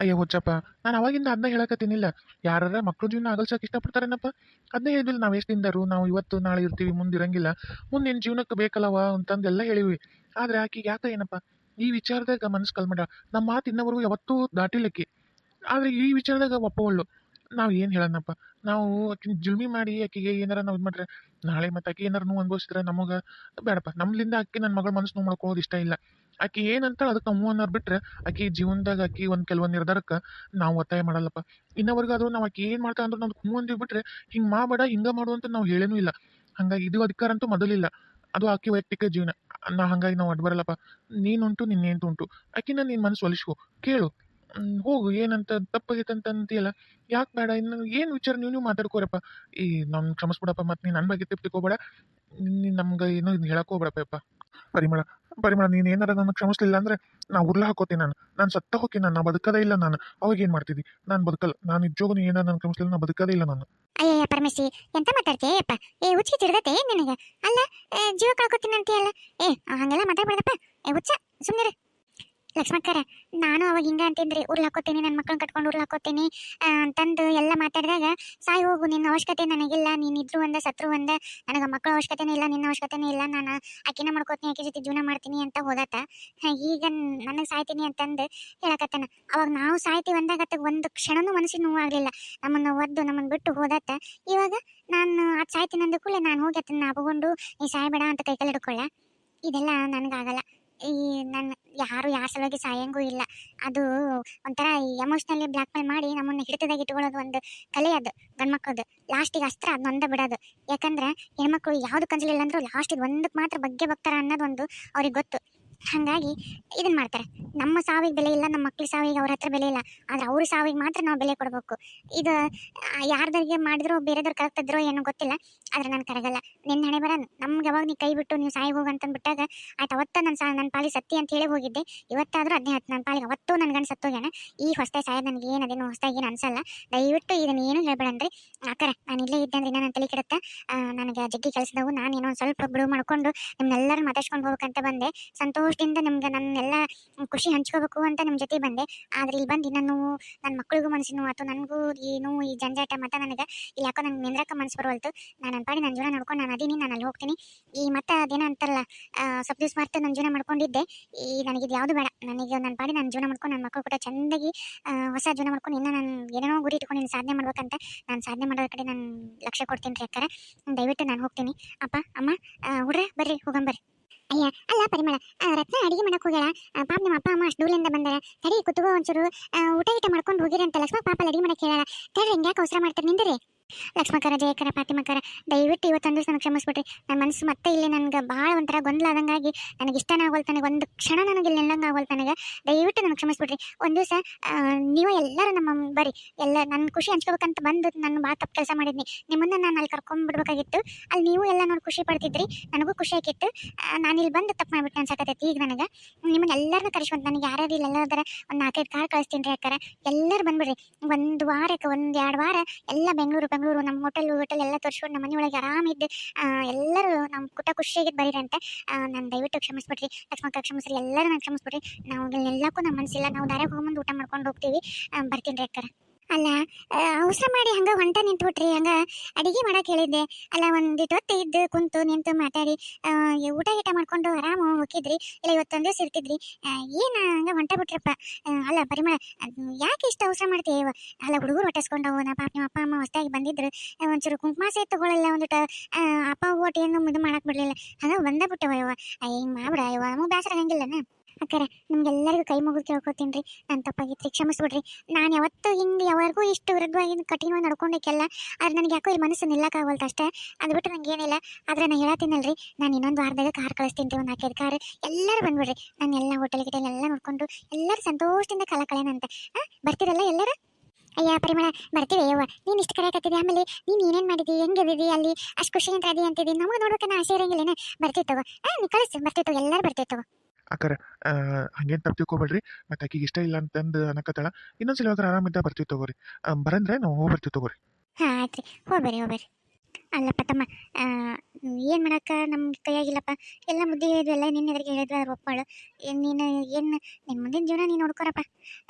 ಅಯ್ಯೋ, ಹುಚ್ಚಪ್ಪ. ನಾನು ಅವಾಗಿಂದ ಅದನ್ನ ಹೇಳಕತ್ತೀನಿಲ್ಲ. ಯಾರಾರ ಮಕ್ಳು ಜೀವನ ಅಗಲ್ಸಕ್ಕೆ ಇಷ್ಟಪಡ್ತಾರೇನಪ್ಪ? ಅದನ್ನೇ ಹೇಳಿದ್ವಿ, ನಾವು ಎಷ್ಟು ದಿನದಾರು ನಾವು ಇವತ್ತು ನಾಳೆ ಇರ್ತೀವಿ, ಮುಂದೆ ಇರಂಗಿಲ್ಲ. ಮುಂದೆ ನಿನ್ನ ಜೀವನಕ್ಕೆ ಬೇಕಲ್ಲವ ಅಂತಂದೆಲ್ಲ ಹೇಳಿವಿ ಆದರೆ ಆಕಿಗೆ ಯಾಕೆ ಏನಪ್ಪ? ಈ ವಿಚಾರದಾಗ ಮನಸ್ಸು ಕಲ್ಮಡ. ನಮ್ಮ ಮಾತು ಇನ್ನವರೆಗೂ ಯಾವತ್ತೂ ದಾಟಿಲಿಕ್ಕೆ. ಆದರೆ ಈ ವಿಚಾರದಾಗ ಒಪ್ಪವಳ್ಳು ನಾವು ಏನು ಹೇಳೋಣಪ್ಪ ನಾವು ಜುಲ್ಮಿ ಮಾಡಿ ಆಕೆಗೆ ಏನಾರ ನಾವು ಇದು ಮಾಡ್ರೆ, ನಾಳೆ ಮತ್ತೆ ಆಕೆ ಏನಾರ ನೋವು ಅನುಭವಿಸಿದ್ರೆ ನಮಗೆ, ಬೇಡಪ್ಪ. ನಮ್ಮಲಿಂದ ಆಕೆ ನನ್ನ ಮಗಳ ಮನಸ್ಸು ನೋವು ಮಾಡ್ಕೊಳ್ಳೋದು ಇಷ್ಟ ಇಲ್ಲ. ಆಕಿ ಏನಂತ ಅದಕ್ಕೆ ನಾವು ಅನ್ನೋರು ಬಿಟ್ರೆ ಆಕಿ ಜೀವನದಾಗ ಆಕಿ ಒಂದು ಕೆಲವೊಂದು ನಿರ್ಧಾರಕ್ಕೆ ನಾವು ಒತ್ತಾಯ ಮಾಡಲ್ಲಪ್ಪ. ಅದು ನಾವು ಆಕಿ ಏನು ಮಾಡ್ತಾ ಅಂದ್ರೆ ನಾವು ಹ್ಞೂ ಅಂದಿವಿ ಬಿಟ್ರೆ ಹಿಂಗೆ ಮಾಡಬೇಡ, ಹಿಂಗೆ ಮಾಡು ಅಂತ ನಾವು ಹೇಳೇನೂ ಇಲ್ಲ. ಹಾಗಾಗಿ ಇದು ಅಧಿಕಾರ ಅಂತೂ ಮೊದಲಿಲ್ಲ. ಅದು ಆಕೆ ವೈಯಕ್ತಿಕ ಜೀವನ. ನಾ ಹಾಗಾಗಿ ನಾವು ಅಡ್ ಬರಲ್ಲಪ್ಪ ನೀನುಂಟು ನಿನ್ನೇಂತು ಉಂಟು. ಆಕಿನ ನಿನ್ನ ಮನಸ್ಸು ಒಲಿಸ್ಕೋ. ಕೇಳು. ಹೋಗು. ಏನಂತ ತಪ್ಪಾಗೈತಂತ ಅಂತ ಅಂತೀಯಲ್ಲ? ಯಾಕೆ ಬೇಡ? ಇನ್ನು ಏನು ವಿಚಾರ ನೀವು ನೀವು ಮಾತಾಡ್ಕೋರಪ್ಪ? ಈ ನಮ್ಮ ಕ್ಷಮಿಸ್ಬಿಡಪ್ಪ ಮತ್ತು ನೀನು ನನ್ನ ಬಗ್ಗೆ ತಿಪ್ತಿಕೋಬೇಡ ನೀನು ನಮ್ಗೆ ಏನೋ ಇದು ಹೇಳಕ್ಕೆ ಪರಿಮಳ ಪರಿಮಳ, ನೀನು ಏನಾರ ನನ್ನ ಕ್ಷಮಿಸ್ಲಿಲ್ಲ ಅಂದ್ರೆ ನಾ ಉರ್ಲ ಹಾಕೋತೀನಿ ನಾನು. ನಾನು ಸತ್ತ ಹೋಗಿ ನಾನು ಬದುಕದೇ ಇಲ್ಲ ನಾನು. ಅವಾಗ ಏನು ಮಾಡ್ತಿದ್ದಿ? ನಾನು ಬದುಕಲ್ಲ, ನಾನು ನಿಜವಾಗೂ ನೀ ಏನಾರ ನನ್ನ ಕ್ಷಮಿಸ್ಲಿಲ್ಲ, ನಾ ಬದುಕದೇ ಇಲ್ಲ ನಾನು. ಅಯ್ಯಯ್ಯ ಪರಮೇಶಿ ಎಂತ ಮಾತಾಡ್ತೀಯ? ಅಪ್ಪ ಏ, ಹುಚ್ಚಿ ತಿರ್ಗತ್ತೆ ನಿನಗೆ? ಅಲ್ಲ ಜೀವ ಕಳ್ಕೊತೀನಿ ಅಂತೀಯಲ್ಲ? ಏ ಹಂಗೆಲ್ಲ ಮಾತಾಡ್ಬೇಡಪ್ಪ ಏ, ಹುಚ್ಚ ಸುಮ್ಮನಿರು ಲಕ್ಷ್ಮಕ್ಕರ ನಾನು ಅವಾಗ ಹಿಂಗ ಅಂತಿದ್ರಿ, ಉರ್ಲ್ ಹಾಕೋತೀನಿ ನನ್ನ ಮಕ್ಕಳನ್ನ ಕಟ್ಕೊಂಡು ಉರ್ಲ್ ಹಾಕೋತೀನಿ. ಅಂತಂದು ಎಲ್ಲ ಮಾತಾಡಿದಾಗ, ಸಾಯಿ ಹೋಗು ನಿನ್ನ ಅವಶ್ಯಕತೆ ನನಗಿಲ್ಲ, ನೀನು ಇದ್ರು ಒಂದ, ಸತ್ರು ಒಂದ, ನನಗೆ ಮಕ್ಕಳ ಅವಶ್ಯಕತೆನೇ ಇಲ್ಲ, ನಿನ್ನ ಅವಶ್ಯಕತೆನೇ ಇಲ್ಲ, ನಾನು ಆಕಿನ ಮಾಡ್ಕೋತೀನಿ, ಆಕೆ ಜೊತೆ ಜೀವನ ಮಾಡ್ತೀನಿ ಅಂತ ಹೋದಾತ ಈಗ ನನಗೆ ಸಾಯ್ತೀನಿ ಅಂತಂದು ಹೇಳಕತ್ತಾನ. ಅವಾಗ ನಾವು ಸಾಯ್ತೀವಿ ಅಂದಾಗ ಒಂದು ಕ್ಷಣನೂ ಮನಸ್ಸಿಗೆ ನೋವಾಗಲಿಲ್ಲ. ನಮ್ಮನ್ನು ಒದ್ದು ನಮ್ಮನ್ನು ಬಿಟ್ಟು ಹೋದಾತ. ಇವಾಗ ನಾನು ಅದು ಸಾಯ್ತೀನಿ ಅಂದ ಕೂಡಲೇ ನಾನು ಹೋಗಿ ಅದನ್ನ ಅಪಗೊಂಡು ನೀ ಸಾಯ್ಬೇಡ ಅಂತ ಕೈ ಕಾಲು ಹಿಡ್ಕೊಳ್ಳ ಇದೆಲ್ಲ ನನಗಾಗಲ್ಲ ಈ ನನ್ನ ಯಾರು ಯಾರ ಸಲುವಾಗಿ ಸಾಯಂಗೂ ಇಲ್ಲ. ಅದು ಒಂಥರ ಎಮೋಷ್ನಲಿ ಬ್ಲ್ಯಾಕ್ ಮೇಲ್ ಮಾಡಿ ನಮ್ಮನ್ನ ಹಿಡಿತದಾಗ ಇಟ್ಕೊಳ್ಳೋದು ಒಂದು ಕಲೆ ಅದು ಗಂಡ್ಮಕ್ಳದ್ದು ಲಾಸ್ಟಿಗೆ ಅಸ್ತ್ರ ಅದನ್ನೊಂದ ಬಿಡೋದು. ಯಾಕಂದ್ರೆ ಹೆಣ್ಮಕ್ಳು ಯಾವ್ದು ಕನ್ಸಲಿಲ್ಲ ಅಂದ್ರೂ ಲಾಸ್ಟಿಗೆ ಒಂದಕ್ಕೆ ಮಾತ್ರ ಬಗ್ಗೆ ಬಗ್ತಾರ ಅನ್ನೋದು ಒಂದು ಅವ್ರಿಗೆ ಗೊತ್ತು. ಹಾಗಾಗಿ ಇದನ್ನ ಮಾಡ್ತಾರೆ. ನಮ್ಮ ಸಾವಿಗೆ ಬೆಲೆ ಇಲ್ಲ, ನಮ್ಮ ಮಕ್ಳ ಸಾವಿಗೆ ಅವ್ರ ಹತ್ರ ಬೆಲೆ ಇಲ್ಲ. ಆದ್ರೆ ಅವ್ರ ಸಾವಿಗೆ ಮಾತ್ರ ನಾವು ಬೆಲೆ ಕೊಡಬೇಕು. ಇದು ಯಾರ್ದಾರಿಗೆ ಮಾಡಿದ್ರು, ಬೇರೆದವ್ರು ಕರಗ್ತಿದ್ರೋ ಏನೋ ಗೊತ್ತಿಲ್ಲ. ಆದ್ರೆ ನಾನು ಕರಗಲ್ಲ. ನಿನ್ನ ಹಣೆ ಬರ ನಮ್ಗೆ ಯಾವಾಗ ನೀ ಕೈ ಬಿಟ್ಟು ನೀವು ಸಾಯಿ ಹೋಗು ಅಂತ ಬಿಟ್ಟಾಗ, ಆಯ್ತು ಅವತ್ತ ನನ್ನ ಸಾ ನನ್ನ ಪಾಲಿ ಸತ್ತಿ ಅಂತ ಹೇಳಿ ಹೋಗಿದ್ದೆ. ಇವತ್ತಾದರೂ ಅದನ್ನೇ ಹತ್ತು ನನ್ನ ಪಾಲಿಗೆ ಅವತ್ತೂ ನನ್ನ ಸತ್ತು ಸತ್ತೋಗ್ಯಾನ. ಈ ಹೊಸ್ತಾಗಿ ಸಾಯೋದು ನನಗೆ ಏನು ಅದೇನು ಹೊಸ್ದಾಗಿ ಏನು ಅನ್ಸಲ್ಲ. ದಯವಿಟ್ಟು ಇದನ್ನ ಏನು ಹೇಳ್ಬೇಡನ್ರಿ ಆಕರ ನಾನು ಇಲ್ಲೇ ಇದ್ದೆ ಅಂದ್ರೆ ನನ್ನ ತಲೆ ಕೆಡುತ್ತೆ? ನನಗೆ ಜಗ್ಗಿ ಕೆಲಸದವು, ನಾನು ಏನೋ ಒಂದು ಸ್ವಲ್ಪ ಬಿಡುವು ಮಾಡ್ಕೊಂಡು ನಿಮ್ನೆಲ್ಲರೂ ಮಾತಾಡ್ಸ್ಕೊಂಡು ಹೋಗ್ಬೇಕಂತ ಬಂದೆ. ಸಂತೋಷದಿಂದ ನಮ್ಗೆ ನನ್ನೆಲ್ಲ ಖುಷಿ ಹಂಚ್ಕೋಬೇಕು ಅಂತ ನಿಮ್ಮ ಜೊತೆ ಬಂದೆ. ಆದ್ರೆ ಇಲ್ಲಿ ಬಂದು ನಾನು ನನ್ನ ಮಕ್ಕಳಿಗೂ ಮನಸ್ಸಿನೂ ನೋವು ಆಯ್ತು ನನಗೂ ಏನು ಈ ಜಂಜಾಟ ಮತ್ತು ನನಗೆ ಇಲ್ಲಿ ಯಾಕೋ ನಂಗೆ ನಿಂದ್ರಕ್ಕೆ ಮನಸ್ಸು ಬರುವಲ್ತು. ನಾನು ನನ್ನ ಪಾಡಿ ನನ್ನ ಜೀವನ ನೋಡ್ಕೊಂಡು ನಾನು ಅದೀನಿ, ನಾನು ಅಲ್ಲಿ ಹೋಗ್ತೀನಿ. ಈ ಮತ್ತೆ ಅದೇನೋ ಅಂತಾರಲ್ಲ ಸ್ವಲ್ಪ ದಿವಸ ಮತ್ತೆ ನನ್ನ ಜೀವನ ಮಾಡ್ಕೊಂಡಿದ್ದೆ. ಈ ನನಗೆ ಇದು ಯಾವುದು ಬೇಡ. ನನಗೆ ನನ್ನ ಪಾಡಿ ನನ್ನ ಜೀವನ ಮಾಡ್ಕೊಂಡು ನನ್ನ ಮಕ್ಕಳು ಕೂಡ ಚೆಂದಾಗಿ ಹೊಸ ಜೀವನ ಮಾಡ್ಕೊಂಡು ಇನ್ನೂ ನಾನು ಏನೇನೋ ಗುರಿ ಇಟ್ಕೊಂಡು ನೀನು ಸಾಧನೆ ಮಾಡ್ಬೇಕಂತ ನಾನು ಸಾಧನೆ ಮಾಡೋದ್ರ ಕಡೆ ನಾನು ಲಕ್ಷ್ಯ ಕೊಡ್ತೀನಿ ರೀ ಅಕ್ಕಾರ. ದಯವಿಟ್ಟು ನಾನು ಹೋಗ್ತೀನಿ. ಅಪ್ಪ, ಅಮ್ಮ ಹುಡ್ರೆ, ಬರ್ರಿ ಹೋಗಂಬರ್ರಿ ಅಯ್ಯ, ಅಲ್ಲ ಪರಿಮಳ ರತ್ನ ಅಡಿಗೆ ಮಾಡಕ್ ಹೋಗ್ಯಾಳ. ಪಾಪ ನಮ್ಮ ಅಪ್ಪ, ಅಮ್ಮ ಅಷ್ಟು ದೂರದಿಂದ ಬಂದಾರ. ತಡಿ ಕುತ್ಕೋ ಒಂಚೂರು. ಊಟ ಗೀಟ ಮಾಡ್ಕೊಂಡು ಹೋಗಿರಿ ಅಂತ ಲಕ್ಷ್ಮ ಪಾಪ ಅಡಿಗೆ ಮಾಡಕ್ ಹೇಳ ತಡ್ರಿ, ಹಿಂಗ್ಯಾಕೆ ಅವಸರ ಮಾಡ್ತಾರೆ, ನಿಂದಿರಿ. ಲಕ್ಷ್ಮಕರ, ಜಯಕರ, ಪಾತಿಮಕರ, ದಯವಿಟ್ಟು ಇವತ್ತೊಂದು ನನಗೆ ಕ್ಷಮಿಸ್ಬಿಟ್ರಿ. ನನ್ನ ಮನಸ್ಸು ಮತ್ತೆ ಇಲ್ಲಿ ನನಗೆ ಭಾಳ ಒಂಥರ ಗೊಂದಲ ಆದಂಗಾಗಿ ನನಗೆ ಇಷ್ಟನೇ ಆಗೋಲ್ ಒಂದು ಕ್ಷಣ ನನಗೆ ಇಲ್ಲಿ ನಿಲ್ಲಂಗೆ ಆಗೋಲ್ ತನಗೆ ದಯವಿಟ್ಟು ನನಗೆ ಕ್ಷಮಿಸ್ಬಿಟ್ರಿ. ಒಂದು ದಿವಸ ನೀವು ಎಲ್ಲರೂ ನಮ್ಮ, ಬರೀ, ಎಲ್ಲ ನನ್ನ ಖುಷಿ ಹಂಚ್ಕೋಬೇಕಂತ ಬಂದು ನನ್ನ ಭಾಳ ತಪ್ಪು ಕೆಲಸ ಮಾಡಿದ್ನಿ. ನಿಮ್ಮನ್ನ ನಾನು ಅಲ್ಲಿ ಕರ್ಕೊಂಡ್ಬಿಡ್ಬೇಕಾಗಿತ್ತು ಅಲ್ಲಿ ನೀವು ಎಲ್ಲ ನೋಡಿ ಖುಷಿ ಪಡ್ತಿದ್ರಿ. ನನಗೂ ಖುಷಿ ಆಗಿತ್ತು. ನಾನು ಇಲ್ಲಿ ಬಂದು ತಪ್ಪು ಮಾಡ್ಬಿಟ್ಟು ಅನ್ಸಕತ್ತೈತಿ ಈಗ ನನಗೆ. ನಿಮ್ಮನ್ನ ಎಲ್ಲರನ್ನೂ ನನಗೆ ಯಾರ್ಯಾರು ಇಲ್ಲ ಎಲ್ಲದರ ಒಂದು ನಾಲ್ಕೈದು ಕಾರ್ ಕಳಿಸ್ತೀನಿ ರೀ ಯಾಕಾರ ಎಲ್ಲರೂ ಬಂದ್ಬಿಡ್ರಿ. ಒಂದು ವಾರಕ್ಕೆ ಒಂದು ಎರಡು ವಾರ ಎಲ್ಲ ಬೆಂಗಳೂರು ಬೆಂಗಳೂರು, ನಮ್ಮ ಹೋಟೆಲ್ ಹೋಟೆಲ್ ಎಲ್ಲ ತೋರಿಸ್ಕೊಂಡು ನಮ್ಮ ಮನೆಯೊಳಗೆ ಆರಾಮಿದ್ದು ಎಲ್ಲರೂ ನಮ್ಮ ಕುಟ ಖುಷಿಯಾಗಿ ಬರೀರಂತೆ. ನಾನು ದಯವಿಟ್ಟು ಕ್ಷಮಿಸ್ಬಿಟ್ರಿ ಲಕ್ಷ್ಮಕ್ಕ ಕ್ಷಮಿಸ್ರಿ, ಎಲ್ಲರೂ ನಾನು ಕ್ಷಮಿಸ್ಬಿಟ್ರಿ ನಾವು ಎಲ್ಲಕ್ಕೂ ನಮ್ಮ ಮನಸ್ಸಿಲ್ಲ ನಾವು ದಾರ್ಯಾಗ ಹೋಗ್ಬಂದು ಊಟ ಮಾಡ್ಕೊಂಡು ಹೋಗ್ತೀವಿ. ಬರ್ತೀನಿ ರೀ ಅಕ್ಕರ. ಅಲ್ಲ ಅವಸರ ಮಾಡಿ ಹಂಗ ಹೊಂಟ ನಿಂತ್ಬಿಟ್ರಿ ಹಂಗ ಅಡಿಗೆ ಮಾಡಕ್ ಹೇಳಿದ್ದೆ. ಅಲ್ಲ ಒಂದಿಟ್ಟು ಹೊತ್ತು ಇದ್ದು ಕುಂತು ನಿಂತು ಮಾತಾಡಿ ಆ, ಈ ಊಟ ಗೀಟ ಮಾಡ್ಕೊಂಡು ಆರಾಮ ಹೋಗಿದ್ರಿ? ಇಲ್ಲ ಇವತ್ತೊಂದ್ ದಿವಸ ಇರ್ತಿದ್ರಿ. ಆ, ಏನ ಹಂಗ ಹೊಂಟ ಬಿಟ್ರಪ್ಪ? ಆ, ಅಲ್ಲ ಪರಿಮಳ ಅದ್ ಯಾಕೆ ಇಷ್ಟ ಅವಸರ ಮಾಡ್ತೀವಿ ಅಲ್ಲ ಹುಡುಗರು ಹೊಟ್ಟಿಸ್ಕೊಂಡವು ನಾ ಪಾಪ ನಿಮ್ಮ ಅಪ್ಪ ಅಮ್ಮ ಹೊಸ್ದಾಗಿ ಬಂದಿದ್ರು. ಆ, ಒಂಚೂರು ಕುಂಕುಮ ಸಹಿತ ತಗೊಳ್ಳಲ್ಲ ಒಂದಿಟ ಆ, ಅಪ್ಪ ಓಟ್ ಏನು ಇದು ಮಾಡಕ್ ಬಿಡ್ಲಿಲ್ಲ. ಹಂಗ ಬಂದ ಬಿಟ್ಟವ ಇವ. ಹಿಂಗ್ ಮಾಡ್ಬಿಡ ಇವ ನಮಗ್ ಬೇಸರ ಆಗಂಗಿಲ್ಲನ ಅಕ್ಕರ, ನಿಮ್ಗೆಲ್ಲರಿಗೂ ಕೈ ಮುಗಿದು ಕೇಳ್ಕೊತೀನಿ ರೀ ನಾನು ತಪ್ಪಾಗಿತ್ರಿ ಕ್ಷಮಿಸ್ಬಿಡ್ರಿ. ನಾನು ಯಾವತ್ತೂ ಹಿಂಗೆ ಯಾವಾಗೂ ಇಷ್ಟು ವಿರುದ್ಧವಾಗಿ ಕಠಿಣವಾಗಿ ನಡ್ಕೊಂಡಕ್ಕೆಲ್ಲ, ಆದ್ರೆ ನನಗೆ ಯಾಕೋ ಇಲ್ಲಿ ಮನಸ್ಸು ನಿಲ್ಲಕ್ಕಾಗಲ್ತು ಅಷ್ಟೇ. ಅದು ಬಿಟ್ಟು ನಂಗೆ ಏನಿಲ್ಲ. ಆದ್ರೆ ನಾನು ಹೇಳತ್ತೀನಲ್ರಿ, ನಾನು ಇನ್ನೊಂದು ವಾರದಾಗ ಕಾರ್ ಕಳಿಸ್ತೀನಿ ಒಂದು ನಾಲ್ಕೈದು ಕಾರ್. ಎಲ್ಲರೂ ಬಂದ್ಬಿಡ್ರಿ. ನಾನು ಎಲ್ಲ ಹೋಟೆಲ್ ಗಿಟೆಲ್ ಎಲ್ಲ ನೋಡ್ಕೊಂಡು ಎಲ್ಲರೂ ಸಂತೋಷದಿಂದ ಕಾಲ ಕಳೆಯನಂತೆ. ಹಾಂ ಬರ್ತೀರಲ್ಲ ಎಲ್ಲರೂ? ಅಯ್ಯ, ಪರಿಮಳ, ಬರ್ತೀವಿ ಯವ್ವ ನೀನು ಇಷ್ಟು ಕರೆಯಕತ್ತಿದ್ದೆ ಆಮೇಲೆ ನೀನು ಏನೇನು ಮಾಡಿದಿ? ಹೆಂಗಿದ್ದೀವಿ ಅಲ್ಲಿ? ಅಷ್ಟು ಖುಷಿ ಅದಿ ಅಂತಿದ್ದೀನಿ ನಮಗೆ ನೋಡ್ಬೇಕನ್ನ ಆಸೆ ಇರಂಗಿಲ್ಲೇನೆ? ಬರ್ತೀವಿ ತಗೋ. ಹಾಂ ನೀ ಕಳಿಸು, ಬರ್ತೀವಿ ತಗೋ. ಎಲ್ಲರೂ ಬರ್ತೀವಿ ತಗೋ. ಅಕ್ಕಾರ ಹಂಗೇನು ತಪ್ಪು ತಿಳ್ಕೊಬೇಡ್ರಿ ಮತ್ತೆ ಆಕಿಗೆ ಇಷ್ಟ ಇಲ್ಲ ಅಂತಂದು ಅನ್ನಕತ್ತಾಳ ಇನ್ನೊಂದ್ಸಲ ಯಾವಾಗ ಆರಾಮಿದ್ದ ಬರ್ತೀವಿ ತಗೋರಿ. ಬರಂದ್ರೆ ನಾವು ಹೋಗಿ ತಗೋರಿ. ಹಾಂ ಆಯ್ತು ರೀ ಹೋಗ್ಬರ್ರಿ ಅಲ್ಲಪ್ಪ ತಮ್ಮ ಏನು ಮಾಡಕ್ಕ ನಮ್ಮ ಕೈಯಾಗಿಲ್ಲಪ್ಪ? ಎಲ್ಲ ಮುದ್ದೆ ಹೇಳಿದ್ವಿ ಎಲ್ಲ ನಿನ್ನ ಎದುರಿಗೆ ಹೇಳಿದ್ವಿ, ಅದ್ರ ಒಪ್ಪಾಳು ನೀನು, ಏನು ನಿನ್ನ ಮುಂದಿನ ಜೀವನ ನೀನು ನೋಡ್ಕೊರಪ್ಪ.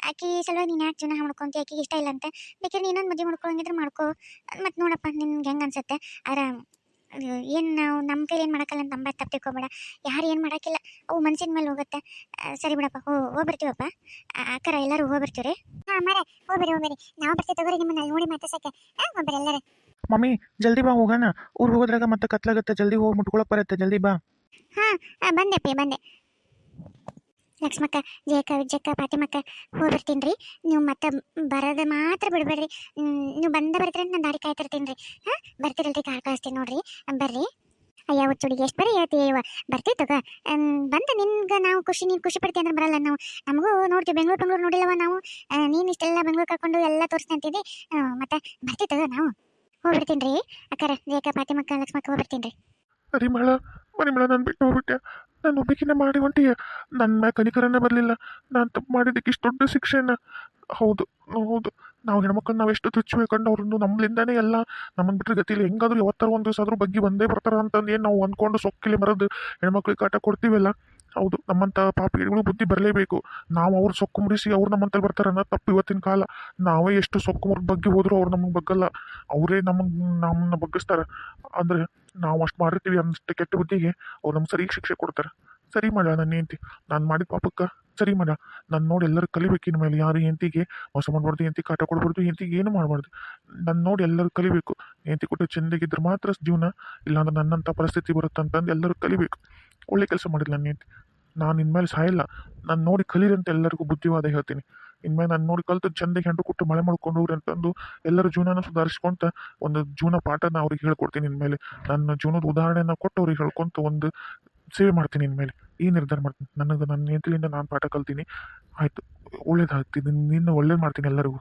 ಆಕಿ ಸಲುವಾಗಿ ನೀನು ಯಾಕೆ ಜೀವನ ಮಾಡ್ಕೊಂತಿ? ಆಕಿಗೆ ಇಷ್ಟ ಇಲ್ಲ ಅಂತ. ಬೇಕಾದ್ರೆ ನೀನೊಂದು ಮದುವೆ ಮಾಡ್ಕೊಳಂಗಿದ್ರೆ ಮಾಡ್ಕೋ. ಮತ್ತು ನೋಡಪ್ಪ, ನಿನ್ಗೆ ಹೆಂಗೆ ಅನ್ಸುತ್ತೆ? ಆದ್ರೆ ಏನು ನಾವು ನಮ್ಮ ಕೈಲಿ ಏನು ಮಾಡೋಕ್ಕಲ್ಲ ಅಂತ ನಂಬ ತಪ್ಪು ತಿಳ್ಕೊಬೇಡ. ಯಾರು ಏನು ಮಾಡೋಕ್ಕಿಲ್ಲ. ಅವು ಮನ್ಸಿನ ಮೇಲೆ ಹೋಗುತ್ತೆ. ಸರಿ ಬಿಡಪ್ಪ ಹೋ ಹೋಗ್ಬರ್ತೀವಪ್ಪ. ಅಕ್ಕರ ಎಲ್ಲರೂ ಹೋಗ್ಬರ್ತೀವಿ ಹಾಂ ಮರ ಹೋಗ್ಬೇರಿ ಹೋಗ್ಬೇರಿ ನಾವು ಬರ್ತೀವಿ ತಗೋರಿ ನಿಮ್ಮನ್ನ ಅಲ್ಲಿ ನೋಡಿ ಮಾತಾಡ್ಸಕ್ಕೆ. ಹಾಂ ಹೋಗ್ಬರಿ ಎಲ್ಲರೂ. ಮಮ್ಮಿ ಜಲ್ದಿ ಬಾ ಹೋಗೋಣ. ಊರು ಹೋದ್ರಾಗ ಮತ್ತೆ ಕತ್ಲಾಗತ್ತೆ. ಜಲ್ದಿ ಹೋಗಿ ಮುಟ್ಕೊಳಕ್ ಬರುತ್ತೆ. ಜಲ್ದಿ ಬಾ. ಹಾಂ ಬಂದೆ ಪಿ ಬಂದೆ. ಲಕ್ಷ್ಮಕ್ಕ ಜಯಕ್ಕ ವಿಜಯಕ್ಕ ಪಾತಿಮಕ್ಕ ಹೋಗಿ ರೀ ನೀವು ಮತ್ತೆ ಬರೋದು ಮಾತ್ರ ಬಿಡಬೇಡ್ರಿ. ನೀವು ಬಂದ ಬರ್ತೀರಿ ನಾನು ದಾರಿ ಕಾಯ್ತಿರ್ತೀನಿ ರೀ ಹಾಂ, ಬರ್ತೀರಲ್ರಿ, ಕಾರ್ ಕಳಿಸ್ತೀನಿ ನೋಡ್ರಿ. ಬರ್ರಿ. ಅಯ್ಯ, ಹುಚ್ಚುಡಿಗೆ, ಎಷ್ಟು ಬರೀ ಹೇಳ್ತೀವಿ ಇವ. ಬರ್ತೀವಿ ತಗ. ಬಂದು ನಿನ್ಗೆ ನಾವು ಖುಷಿ, ನೀನು ಖುಷಿ ಪಡ್ತೀವಿ ಅಂದ್ರೆ ಬರಲ್ಲ ನಾವು. ನಮಗೂ ನೋಡ್ತೀವಿ, ಬೆಂಗಳೂರು ಬೆಂಗಳೂರು ನೋಡಿಲ್ಲವ ನಾವು. ನೀನು ಇಷ್ಟೆಲ್ಲ ಬೆಂಗಳೂರು ಕರ್ಕೊಂಡು ಎಲ್ಲ ತೋರಿಸ್ಕೊಂತಿದ್ದಿ ಮತ್ತೆ ಬರ್ತೀವಿ ತಗ ನಾವು? ಹೋಗ್ಬಿಡ್ತೀನಿ ರೀ ಅಕ್ಕಾರ ಜಯಕ್ಕ ಪಾತಿಮಕ್ಕ, ಲಕ್ಷ್ಮಕ್ಕ ಹೋಗ್ಬಿಡ್ತೀನಿ ರೀ ಮರಿ ಮಳ ನಾನು ಬಿಟ್ಟು ಹೋಗ್ಬಿಟ್ಟೆ ನಾನು ಒಬ್ಬಕಿನ ಮಾಡಿ ಹೊಂಟಿಯ ನನ್ನ ಮ್ಯಾಗ ಕನಿಕರನ್ನ ಬರಲಿಲ್ಲ. ನಾನು ತಪ್ಪು ಮಾಡಿದ್ದಕ್ಕೆ ಇಷ್ಟು ದೊಡ್ಡ ಶಿಕ್ಷೆನ. ಹೌದು ಹೌದು. ನಾವು ಹೆಣ್ಮಕ್ಳು ನಾವು ಎಷ್ಟು ತುಚ್ಚು ಕಂಡು ಅವ್ರನ್ನು ನಮ್ಮಲಿಂದನೇ ಎಲ್ಲ ನಮ್ಮನ್ನು ಬಿಟ್ಟರೆ ಗತಿಲಿ ಹೆಂಗಾದ್ರೂ ಯಾವತ್ತಾರ ಒಂದು ದಿವಸ ಆದರೂ ಬಗ್ಗೆ ಬಂದೇ ಬರ್ತಾರ ಅಂತಂದು ಏನು ನಾವು ಅಂದ್ಕೊಂಡು ಸೊಕ್ಕಿಲಿ ಮರದು ಹೆಣ್ಮಕ್ಳಿಗೆ ಕಾಟ ಕೊಡ್ತೀವಲ್ಲ? ಹೌದು ನಮ್ಮಂಥ ಪಾಪಿಗಳು ಬುದ್ಧಿ ಬರಲೇಬೇಕು. ನಾವು ಅವ್ರು ಸೊಕ್ಕು ಮುಡಿಸಿ ಅವ್ರು ನಮ್ಮಂತಲ್ಲಿ ಬರ್ತಾರೆ ಅನ್ನೋದು ತಪ್ಪು ಇವತ್ತಿನ ಕಾಲ. ನಾವೇ ಎಷ್ಟು ಸೊಕ್ಕು ಬಗ್ಗೆ ಹೋದರೂ ಅವ್ರು ನಮಗೆ ಬಗ್ಗಲ್ಲ. ಅವರೇ ನಮಗೆ ನಮ್ಮನ್ನ ಬಗ್ಗಿಸ್ತಾರೆ. ಅಂದರೆ ನಾವು ಅಷ್ಟು ಮಾಡಿರ್ತೀವಿ ಅನ್ನಷ್ಟು ಕೆಟ್ಟ ಬುದ್ಧಿಗೆ, ಅವ್ರು ನಮ್ಗೆ ಸರಿ ಶಿಕ್ಷೆ ಕೊಡ್ತಾರೆ. ಸರಿ ಮಾಡ ನನ್ನ ಹೆಂಡ್ತಿ, ನಾನು ಮಾಡಿದ ಪಾಪಕ್ಕೆ. ಸರಿ ಮಾಡ ನಾನು ನೋಡಿ ಎಲ್ಲರೂ ಕಲಿಬೇಕು ಇನ್ನ ಮೇಲೆ. ಯಾರು ಹೆಂಡ್ತಿಗೆ ಮೋಸ ಮಾಡಬಾರ್ದು, ಹೆಂಡ್ತಿ ಕಾಟ ಕೊಡಬಾರ್ದು ಹೆಂಡ್ತಿಗೆ ಏನು ಮಾಡಬಾರ್ದು. ನನ್ನ ನೋಡಿ ಎಲ್ಲರೂ ಕಲಿಬೇಕು. ಹೆಂಡ್ತಿ ಕೊಟ್ಟು ಚೆಂದಾಗಿದ್ರೆ ಮಾತ್ರ ಜೀವನ, ಇಲ್ಲಾಂದ್ರೆ ನನ್ನಂಥ ಪರಿಸ್ಥಿತಿ ಬರುತ್ತೆ ಅಂತಂದು ಎಲ್ಲರೂ ಕಲಿಬೇಕು. ಒಳ್ಳೆ ಕೆಲಸ ಮಾಡಿಲ್ಲ ನನ್ನ ಹೆಂಡ್ತಿ. ನಾನು ಇನ್ಮೇಲೆ ಸಾಯಿಲ್ಲ. ನಾನು ನೋಡಿ ಕಲೀರಿ ಅಂತ ಎಲ್ಲರಿಗೂ ಬುದ್ಧಿವಾದ ಹೇಳ್ತೀನಿ. ಇನ್ಮೇಲೆ ನಾನು ನೋಡಿ ಕಲ್ತು ಚಂದಗೆ ಹೆಂಡು ಕೊಟ್ಟು ಮಳೆ ಮಾಡ್ಕೊಂಡು ಹೋಗ್ರಿ ಅಂತಂದು ಎಲ್ಲರ ಜೀವನನ ಸುಧಾರಿಸ್ಕೊಂತ ಒಂದು ಜೀವನ ಪಾಠನ ಅವ್ರಿಗೆ ಹೇಳ್ಕೊಡ್ತೀನಿ ಇನ್ಮೇಲೆ ನನ್ನ ಜೀವನದ ಉದಾಹರಣೆನ ಕೊಟ್ಟು ಅವ್ರಿಗೆ ಹೇಳ್ಕೊಂತ ಒಂದು ಸೇವೆ ಮಾಡ್ತೀನಿ ಇನ್ಮೇಲೆ ಈ ನಿರ್ಧಾರ ಮಾಡ್ತೀನಿ. ನನಗೆ ನನ್ನ ಹೆಂಡತಿಯಿಂದ ನಾನು ಪಾಠ ಕಲ್ತೀನಿ. ಆಯಿತು. ಒಳ್ಳೇದಾಗ್ತೀನಿ ನಿನ್ನ ಒಳ್ಳೇದು ಮಾಡ್ತೀನಿ ಎಲ್ಲರಿಗೂ.